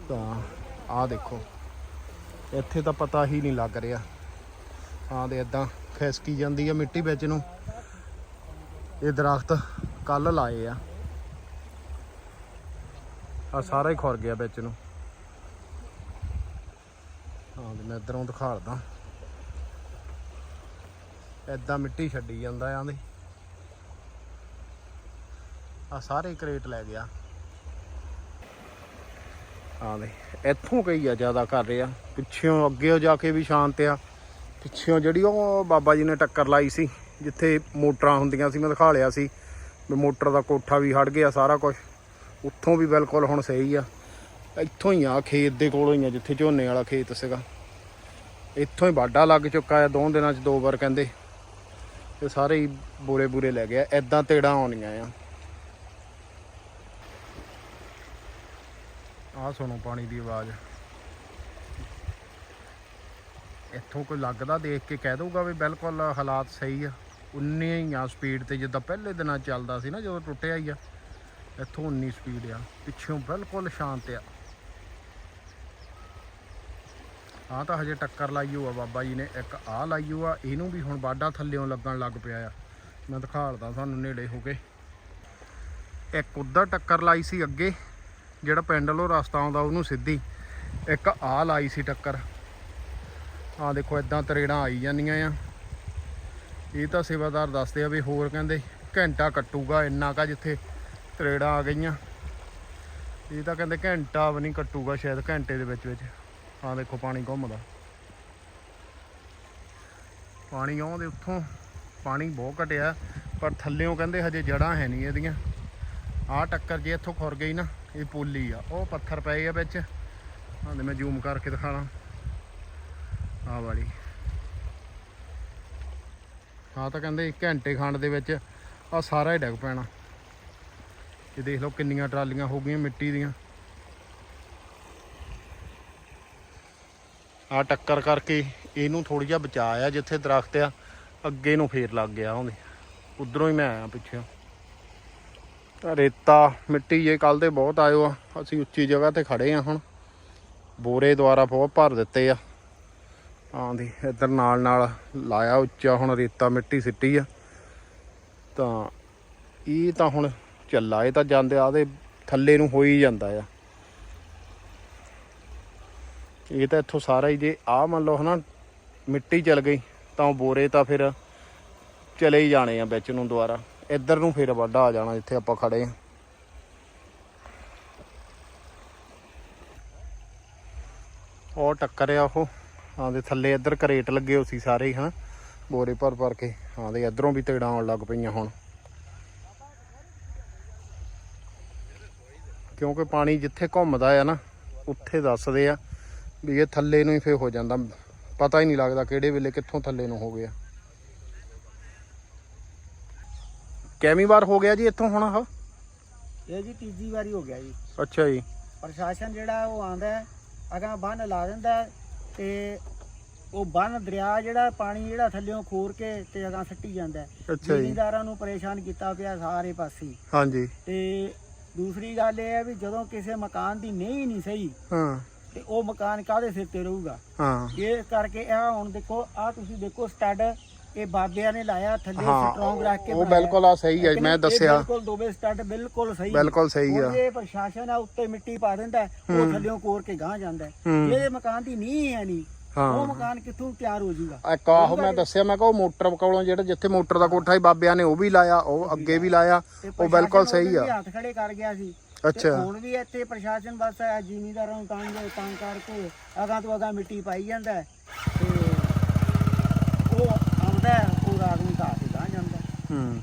ਤਾਂ ਆਹ ਦੇਖੋ। ਇੱਥੇ ਤਾਂ ਪਤਾ ਹੀ ਨਹੀਂ ਲੱਗ ਰਿਹਾ। ਹਾਂ ਦੇ ਇਦਾਂ ਖਿਸਕੀ ਜਾਂਦੀ ਆ ਮਿੱਟੀ ਵਿੱਚ ਨੂੰ। ਇਹ ਦਰਖਤ ਕੱਲ ਲਾਏ ਆ। ਆ ਸਾਰਾ ਹੀ ਖੁਰ ਗਿਆ ਵਿੱਚ ਨੂੰ। ਹਾਂ ਤੇ ਮੈਂ ਇਧਰੋਂ ਦਿਖਾਲਦਾ। ਇਦਾਂ ਮਿੱਟੀ ਛੱਡੀ ਜਾਂਦਾ ਆਂਦੇ ਆ ਸਾਰੇ ਕਰੇਟ ਲੈ ਗਿਆ। ਆ ਦੇ ਇੱਥੋਂ ਕਈ ਆ ਜ਼ਿਆਦਾ ਕਰ ਰਿਹਾ। ਆ ਅੱਗੇ ਜਾ ਕੇ ਵੀ ਸ਼ਾਂਤ ਆ। ਪਿੱਛੋਂ ਜਿਹੜੀ ਉਹ ਬਾਬਾ ਜੀ ਨੇ ਟੱਕਰ ਲਾਈ ਸੀ, ਜਿੱਥੇ ਮੋਟਰਾਂ ਹੁੰਦੀਆਂ ਸੀ, ਮੈਂ ਦਿਖਾ ਲਿਆ ਸੀ। ਵੀ ਮੋਟਰ ਦਾ ਕੋਠਾ ਵੀ ਹਟ ਗਿਆ ਸਾਰਾ ਕੁਝ ਉੱਥੋਂ ਵੀ ਬਿਲਕੁਲ ਹੁਣ ਸਹੀ ਆ। ਇੱਥੋਂ ਹੀ ਆ ਖੇਤ ਦੇ ਕੋਲੋਂ ਹੀ ਆ, ਜਿੱਥੇ ਝੋਨੇ ਵਾਲਾ ਖੇਤ ਸੀਗਾ। ਇੱਥੋਂ ਹੀ ਵਾਢਾ ਲੱਗ ਚੁੱਕਾ ਆ ਦੋ ਦਿਨਾਂ 'ਚ ਦੋ ਵਾਰ ਕਹਿੰਦੇ। ਤੇ ਸਾਰੇ ਹੀ ਬੂਰੇ ਬੂਰੇ ਲੈ ਗਿਆ ਐਦਾਂ ਤੇੜਾਂ ਆਉਣੀਆਂ ਆ। ਆਹ ਸੁਣੋ ਪਾਣੀ ਦੀ ਆਵਾਜ਼। ਇੱਥੋਂ ਕੋਈ ਲੱਗਦਾ ਦੇਖ ਕੇ ਕਹਿ ਦਊਗਾ ਵੀ ਬਿਲਕੁਲ ਹਾਲਾਤ ਸਹੀ ਆ। ਉਨੀ ਹੀ ਆ ਸਪੀਡ ਤੇ ਜਿੱਦਾਂ ਪਹਿਲੇ ਦਿਨਾਂ ਚੱਲਦਾ ਸੀ ਨਾ, ਜਦੋਂ ਟੁੱਟਿਆ ਹੀ ਆ। ਇੱਥੋਂ ਉਨੀ ਸਪੀਡ ਆ। ਪਿੱਛੋਂ ਬਿਲਕੁਲ ਸ਼ਾਂਤ ਆ। ਆ ਤਾਂ ਹਜੇ ਟੱਕਰ ਲਾਈ ਹੋਆ ਬਾਬਾ ਜੀ ਨੇ। ਇੱਕ ਆ ਲਾਈ ਹੋਆ ਇਹਨੂੰ ਵੀ ਹੁਣ ਬਾਡਾ ਥੱਲਿਓਂ ਲੱਗਣ ਲੱਗ ਪਿਆ ਆ। ਮੈਂ ਦਿਖਾਲਦਾ ਤੁਹਾਨੂੰ ਨੇੜੇ ਹੋ ਕੇ। ਇੱਕ ਉੱਧਰ ਟੱਕਰ ਲਾਈ ਸੀ ਅੱਗੇ। ਜਿਹੜਾ ਪਿੰਡ ਵੱਲੋਂ ਰਸਤਾ ਆਉਂਦਾ, ਉਹਨੂੰ ਸਿੱਧੀ ਇੱਕ ਆ ਲਾਈ ਸੀ ਟੱਕਰ। ਆ ਦੇਖੋ ਇਦਾਂ ਤਰੇੜਾਂ ਆਈ ਜਾਂਦੀਆਂ ਆ। ਇਹ ਤਾਂ ਸੇਵਾਦਾਰ ਦੱਸਦੇ ਆ ਵੀ ਹੋਰ ਕਹਿੰਦੇ ਘੰਟਾ ਕੱਟੂਗਾ, ਇੰਨਾ ਕਾ ਜਿੱਥੇ ਤਰੇੜਾਂ ਆ ਗਈਆਂ। ਇਹ ਤਾਂ ਕਹਿੰਦੇ ਘੰਟਾ ਵੀ ਨਹੀਂ ਕੱਟੂਗਾ, ਸ਼ਾਇਦ ਘੰਟੇ ਦੇ ਵਿੱਚ ਵਿੱਚ। ਆ ਦੇਖੋ, ਪਾਣੀ ਘੁੰਮਦਾ। ਪਾਣੀ ਆਉਂਦੇ ਉੱਥੋਂ, ਪਾਣੀ ਬਹੁਤ ਘਟਿਆ, ਪਰ ਥੱਲਿਓਂ ਕਹਿੰਦੇ ਹਜੇ ਜੜਾਂ ਹੈ ਨਹੀਂ ਇਹਦੀਆਂ। ਆਹ ਟੱਕਰ ਜੇ ਇੱਥੋਂ ਖੁਰ ਗਈ ਨਾ ਇਹ ਪੋਲੀ ਆ। ਉਹ ਪੱਥਰ ਪਏ ਆ ਵਿੱਚ। ਆਂਦੇ ਮੈਂ ਜ਼ੂਮ ਕਰਕੇ ਦਿਖਾਣਾ। ਆਹ ਵਾਲੀ। ਆਹ ਤਾਂ ਕਹਿੰਦੇ ਘੰਟੇ ਖੰਡ ਦੇ ਵਿੱਚ ਆ ਸਾਰਾ ਹੀ ਡਿੱਗ ਪੈਣਾ। ਇਹ ਦੇਖ ਲਓ ਕਿੰਨੀਆਂ ਟਰਾਲੀਆਂ ਹੋ ਗਈਆਂ ਮਿੱਟੀ ਦੀਆਂ। ਆ ਟੱਕਰ ਕਰਕੇ ਇਹਨੂੰ ਥੋੜੀ ਜਿਹਾ ਬਚਾਇਆ ਜਿੱਥੇ ਦਰਖਤ ਆ, ਅੱਗੇ ਨੂੰ ਫੇਰ ਲੱਗ ਗਿਆ ਉਹਦੇ। ਉਧਰੋਂ ਹੀ ਮੈਂ ਆਇਆ ਪਿੱਛੇ। ਰੇਤਾ, ਮਿੱਟੀ ਜੇ ਕੱਲ ਦੇ ਬਹੁਤ ਆਇਓ ਆ। ਅਸੀਂ ਉੱਚੀ ਜਗ੍ਹਾ ਤੇ ਖੜੇ ਆ ਹੁਣ। ਬੋਰੇ ਦੁਆਰਾ ਬਹੁਤ ਭਰ ਦਿੱਤੇ ਆ। ਹਾਂ ਇੱਧਰ ਨਾਲ ਨਾਲ ਲਾਇਆ ਉੱਚਾ ਹੁਣ ਰੇਤਾ, ਮਿੱਟੀ ਸਿੱਟੀ ਆ। ਤਾਂ ਇਹ ਤਾਂ ਹੁਣ ਚੱਲਾ, ਇਹ ਤਾਂ ਜਾਂਦੇ ਆਦੇ ਥੱਲੇ ਨੂੰ ਹੋ ਹੀ ਜਾਂਦਾ ਆ। ਇਹ ਤਾਂ ਇੱਥੋਂ ਸਾਰਾ ਹੀ ਜੇ ਆ ਮੰਨ ਲਓ ਹਨਾ, ਮਿੱਟੀ ਚਲ ਗਈ, ਤਾਂ ਉਹ ਬੋਰੇ ਤਾਂ ਫਿਰ ਚਲੇ ਹੀ ਜਾਣੇ ਆ ਵਿੱਚ ਨੂੰ ਦੁਆਰਾ। ਇੱਧਰ ਨੂੰ ਫਿਰ ਵਾਢਾ ਆ ਜਾਣਾ, ਜਿੱਥੇ ਆਪਾਂ ਖੜੇ ਆ। ਉਹ ਟੱਕਰ ਆ ਉਹ। ਹਾਂ ਦੇ ਥੱਲੇ ਇੱਧਰ ਕਰੇਟ ਲੱਗੇ ਹੋ ਸੀ ਸਾਰੇ ਹੀ ਹਨਾ? ਬੋਰੇ ਭਰ ਭਰ ਕੇ। ਹਾਂ ਦੇ ਇੱਧਰੋਂ ਵੀ ਤੇੜਾਂ ਆਉਣ ਲੱਗ ਪਈਆਂ ਹੁਣ। ਕਿਉਂਕਿ ਪਾਣੀ ਜਿੱਥੇ ਘੁੰਮਦਾ ਆ ਨਾ, ਉੱਥੇ ਦੱਸਦੇ ਆ ਵੀ ਇਹ ਥੱਲੇ ਨੂੰ ਹੀ ਫੇ ਹੋ ਜਾਂਦਾ। ਪਤਾ ਹੀ ਨਹੀਂ ਲੱਗਦਾ ਕਿਹੜੇ ਵੇਲੇ ਕਿੱਥੋਂ ਥੱਲੇ ਨੂੰ ਹੋ ਗਿਆ। ਕੈਮੀ ਵਾਰ ਹੋ ਗਿਆ ਜੀ ਇੱਥੋਂ ਹੁਣ ਆਹ? ਇਹ ਜੀ ਤੀਜੀ ਵਾਰੀ ਹੋ ਗਿਆ ਜੀ। ਅੱਛਾ ਜੀ। ਪ੍ਰਸ਼ਾਸਨ ਜਿਹੜਾ ਉਹ ਆਂਦਾ ਹੈ ਅਗਾਂ ਬੰਨ ਲਾ ਦਿੰਦਾ ਤੇ ਉਹ ਬੰਨ ਦਰਿਆ ਜਿਹੜਾ ਪਾਣੀ ਜਿਹੜਾ ਥੱਲਿਓਂ ਖੋਰ ਕੇ ਤੇ ਅਗਾਂ ਸੱਟੀ ਜਾਂਦਾ ਅੱਛਾ ਜੀ। ਜ਼ਿਮੀਂਦਾਰਾਂ ਨੂੰ ਪਰੇਸ਼ਾਨ ਕੀਤਾ ਪਿਆ ਸਾਰੇ ਪਾਸੇ। ਹਾਂਜੀ। ਤੇ ਦੂਸਰੀ ਗੱਲ ਇਹ ਹੈ ਵੀ ਜਦੋਂ ਕਿਸੇ ਮਕਾਨ ਦੀ ਨਹੀਂ ਨਹੀਂ ਸਹੀ ਹਾਂ। ਤੇ ਉਹ ਮਕਾਨ ਕਾਹਦੇ ਸਿਰ ਤੇ ਰਹੂਗਾ? ਹਾਂ। ਇਹ ਕਰਕੇ ਇਹ ਹੁਣ ਦੇਖੋ ਆ ਤੁਸੀਂ ਦੇਖੋ ਸਟੱਡ ਇਹ ਬਾਬਿਆਂ ਨੇ ਲਾਇਆ ਥੱਲੇ ਹਾਂ ਸਟਰੋਂਗ ਰੱਖ ਕੇ ਉਹ ਬਣਾਇਆ। ਬਿਲਕੁਲ ਆ ਸਹੀ ਹੈ ਮੈਂ ਇਹ ਦੱਸਿਆ ਬਿਲਕੁਲ ਦੋਵੇਂ ਸਟੱਡ ਬਿਲਕੁਲ ਸਹੀ। ਬਿਲਕੁਲ ਸਹੀ ਆ। ਹੁਣ ਇਹ ਪ੍ਰਸ਼ਾਸਨ ਆ ਉੱਤੇ ਮਿੱਟੀ ਪਾ ਦਿੰਦਾ ਹੈ, ਉਹ ਥੱਲਿਓਂ ਕੋਰ ਕੇ ਗਾਂ ਜਾਂਦਾ ਹੈ। ਹੂੰ। ਇਹ ਮਕਾਨ ਦੀ ਨੀਂਹ ਹੈ ਨਹੀਂ ਉਹ ਹਾਂ ਮਕਾਨ ਕਿੱਥੋਂ ਤਿਆਰ ਹੋ ਜਾਊਗਾ? ਇੱਕ ਆਹੋ ਮੈਂ ਦੱਸਿਆ ਮੈਂ ਕਿਹਾ ਉਹ ਮੋਟਰ ਕੋਲੋਂ ਜਿਹੜਾ ਜਿੱਥੇ ਮੋਟਰ ਦਾ ਕੋਠਾ ਸੀ ਬਾਬਿਆਂ ਨੇ ਉਹ ਵੀ ਲਾਇਆ ਉਹ ਅੱਗੇ ਵੀ ਲਾਇਆ। ਤੇ ਉਹ ਬਿਲਕੁਲ ਪ੍ਰਸ਼ਾਸਨ ਸਹੀ ਵੀ ਆ ਹੱਥ ਖੜੇ ਕਰ ਗਿਆ ਸੀ। ਤੇ ਅੱਛਾ। ਹੁਣ ਵੀ ਇੱਥੇ ਪ੍ਰਸ਼ਾਸਨ ਬਸ ਆ ਜ਼ਿਮੀਂਦਾਰਾਂ ਨੂੰ ਤੰਗ ਤੰਗ ਕਰਕੇ ਅਗਾਂ ਤੋਂ ਅਗਾਂ ਮਿੱਟੀ ਪਾਈ ਜਾਂਦਾ ਹੈ। ਤੇ ਹੈ, ਉਹ ਰਾਤ ਨੂੰ ਗਾਂ ਜਾਂਦਾ ਹੈ। ਹੂੰ।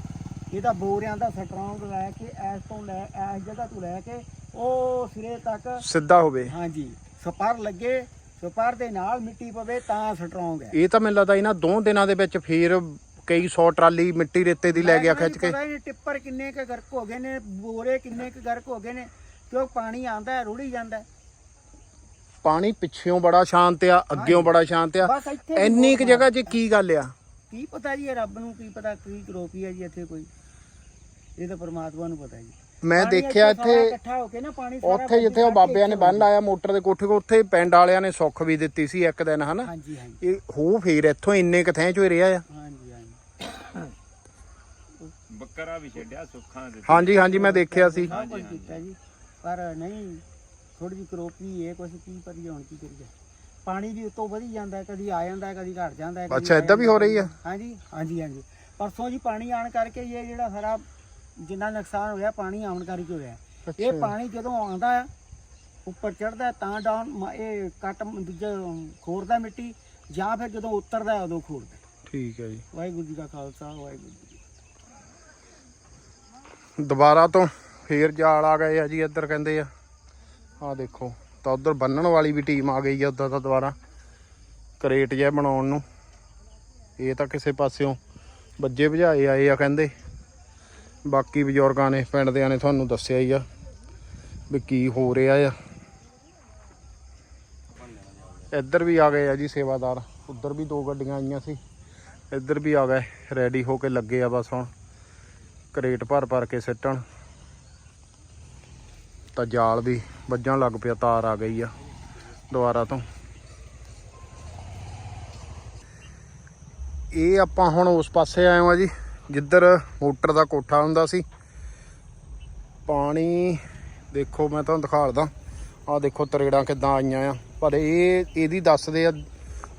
ਇਹ ਤਾਂ ਬੋਰਿਆਂ ਦਾ ਸਟਰੋਂਗ ਲੈ ਕੇ ਐਸ ਤੋਂ ਲੈ ਐਸ ਜਗ੍ਹਾ ਤੋਂ ਲੈ ਕੇ ਉਹ ਸਿਰੇ ਤੱਕ ਸਿੱਧਾ ਹੋਵੇ। ਹਾਂਜੀ ਸਪਰ ਲੱਗੇ ਸਪਰ ਦੇ ਨਾਲ ਮਿੱਟੀ ਪਵੇ ਤਾਂ ਸਟਰੋਂਗ ਹੈ। ਇਹ ਤਾਂ ਮੈਨੂੰ ਲੱਗਦਾ ਇਹਨਾਂ ਦੋ ਦਿਨਾਂ ਦੇ ਵਿੱਚ ਫੇਰ ਕਈ 100 ਟਰਾਲੀ ਮਿੱਟੀ ਰੇਤੇ ਦੀ ਲੈ ਗਿਆ ਖਿੱਚ ਕੇ। ਪਤਾ ਨਹੀਂ ਟਿੱਪਰ ਕਿੰਨੇ ਕ ਗਰਕ ਹੋ ਗਏ ਨੇ ਬੋਰੇ ਕਿੰਨੇ ਕ ਗਰਕ ਹੋ ਗਏ ਨੇ ਕਿਉਂ ਪਾਣੀ ਆਂਦਾ ਹੈ ਰੁੜੀ ਜਾਂਦਾ। ਪਾਣੀ ਪਿੱਛੇੋਂ ਬੜਾ ਸ਼ਾਂਤ ਆ ਅੱਗੇੋਂ ਬੜਾ ਸ਼ਾਂਤ ਆ। ਇੰਨੀ ਕੁ ਜਗ੍ਹਾ 'ਚ ਕੀ ਗੱਲ ਆ? ਕੀ ਪਤਾ ਜੀ ਇਹ ਰੱਬ ਨੂੰ ਕੀ ਪਤਾ ਕੀ ਕਰੋਪੀ ਹੈ ਜੀ ਇੱਥੇ ਕੋਈ। ਇਹ ਤਾਂ ਪਰਮਾਤਮਾ ਨੂੰ ਪਤਾ ਜੀ। ਮੈਂ ਪਾਣੀ ਦੇਖਿਆ ਸਾਰਾ ਇੱਥੇ ਇਕੱਠਾ ਹੋ ਕੇ ਨਾ ਪਾਣੀ ਸਾਰਾ ਉੱਥੇ ਜਿੱਥੇ ਉਹ ਬਾਬਿਆਂ ਨੇ ਬੰਨ ਲਾਇਆ ਮੋਟਰ ਦੇ ਕੋਠੇ ਕੋਲ ਉੱਥੇ ਪਿੰਡ ਵਾਲਿਆਂ ਨੇ ਸੁੱਖ ਵੀ ਦਿੱਤੀ ਸੀ ਇੱਕ ਦਿਨ ਹਨਾ? ਹਾਂਜੀ ਹਾਂਜੀ। ਇਹ ਹੋ ਫੇਰ ਇੱਥੋਂ ਇੰਨੇ ਕੁ ਥੈਂ ਚੋਂ ਹੀ ਰਿਹਾ ਆ। ਹਾਂਜੀ ਹਾਂਜੀ। ਬੱਕਰਾ ਵੀ ਛੱਡਿਆ ਸੁੱਖਾਂ ਦੇ ਹਾਂਜੀ ਹਾਂਜੀ ਮੈਂ ਦੇਖਿਆ ਸੀ। ਸਭ ਕੁਝ ਕੀਤਾ ਜੀ। ਪਰ ਨਹੀਂ ਥੋੜੀ ਜਿਹੀ ਕਰੋਪੀ ਹੈ ਕੁਛ ਕੀ ਕਰੀਏ ਹੁਣ ਕੀ ਕਰੀਏ। ਪਾਣੀ ਵੀ ਉਤੋਂ ਵਧੀ ਜਾਂਦਾ ਕਦੀ ਆ ਜਾਂਦਾ ਕਦੀ ਘਟ ਜਾਂਦਾ ਕਦੀ ਅੱਛਾ, ਆ ਏਦਾਂ ਵੀ ਹੋ ਰਹੀ ਆ? ਹਾਂਜੀ ਹਾਂਜੀ ਹਾਂਜੀ। ਪਰਸੋਂ ਜੀ ਪਾਣੀ ਆਣ ਕਰਕੇ ਇਹ ਜਿਹੜਾ ਸਾਰਾ ਜਿੰਨਾ ਨੁਕਸਾਨ ਹੋਇਆ ਪਾਣੀ ਆਉਣ ਕਰਕੇ ਹੋਇਆ। ਇਹ। ਪਾਣੀ ਜਦੋਂ ਆਉਂਦਾ ਆ ਉੱਪਰ ਚੜਦਾ ਤਾਂ ਡਾਊਨ ਇਹ ਕੱਟ ਦੂਜਾ ਖੋਰਦਾ ਮਿੱਟੀ ਜਾਂ ਫਿਰ ਜਦੋਂ ਉਤਰਦਾ ਉਦੋਂ ਖੋਰਦਾ ਠੀਕ ਹੈ ਜੀ। ਵਾਹਿਗੁਰੂ ਜੀ ਕਾ ਖਾਲਸਾ ਵਾਹਿਗੁਰੂ ਜੀ। ਦੁਬਾਰਾ ਤੋਂ ਫੇਰ ਜਾਲ ਆ ਗਏ ਆ ਜੀ ਇੱਧਰ ਕਹਿੰਦੇ ਆ। ਆ ਦੇਖੋ। ਤਾਂ ਉਧਰ ਬੰਨਣ ਵਾਲੀ ਵੀ ਟੀਮ ਆ ਗਈ ਆ ਉਧਰ ਤਾਂ ਦੁਬਾਰਾ। ਕਰੇਟ ਜਿਹਾ ਬਣਾਉਣ ਨੂੰ। ਇਹ ਤਾਂ ਕਿਸੇ ਪਾਸਿਓਂ ਵੱਜੇ ਭਜਾਏ ਆਏ ਆ ਕਹਿੰਦੇ। ਬਾਕੀ ਬਜ਼ੁਰਗਾਂ ਨੇ ਪਿੰਡ ਦਿਆਂ ਨੇ ਤੁਹਾਨੂੰ ਦੱਸਿਆ ਹੀ ਆ ਵੀ ਕੀ ਹੋ ਰਿਹਾ ਆ। ਇੱਧਰ ਵੀ ਆ ਗਏ ਆ ਜੀ ਸੇਵਾਦਾਰ। ਉੱਧਰ ਵੀ ਦੋ ਗੱਡੀਆਂ ਆਈਆਂ ਸੀ। ਇੱਧਰ ਵੀ ਆ ਗਏ ਰੈਡੀ ਹੋ ਕੇ ਲੱਗੇ ਆ ਬਸ ਹੁਣ। ਕਰੇਟ ਭਰ ਭਰ ਕੇ ਸਿੱਟਣ। ਤਾਂ ਜਾਲ ਵੀ ਵੱਜਣ ਲੱਗ ਪਿਆ, ਤਾਰ ਆ ਗਈ ਆ ਦੁਬਾਰਾ ਤੋਂ। ਇਹ ਆਪਾਂ ਹੁਣ ਉਸ ਪਾਸੇ ਆਏ ਹਾਂ ਜੀ, ਜਿੱਧਰ ਮੋਟਰ ਦਾ ਕੋਠਾ ਹੁੰਦਾ ਸੀ। ਪਾਣੀ, ਦੇਖੋ ਮੈਂ ਤੁਹਾਨੂੰ ਦਿਖਾਲਦਾ। ਆਹ ਦੇਖੋ ਤਰੇੜਾਂ ਕਿੱਦਾਂ ਆਈਆਂ ਆ। ਪਰ ਇਹ, ਇਹਦੀ ਦੱਸਦੇ ਆ,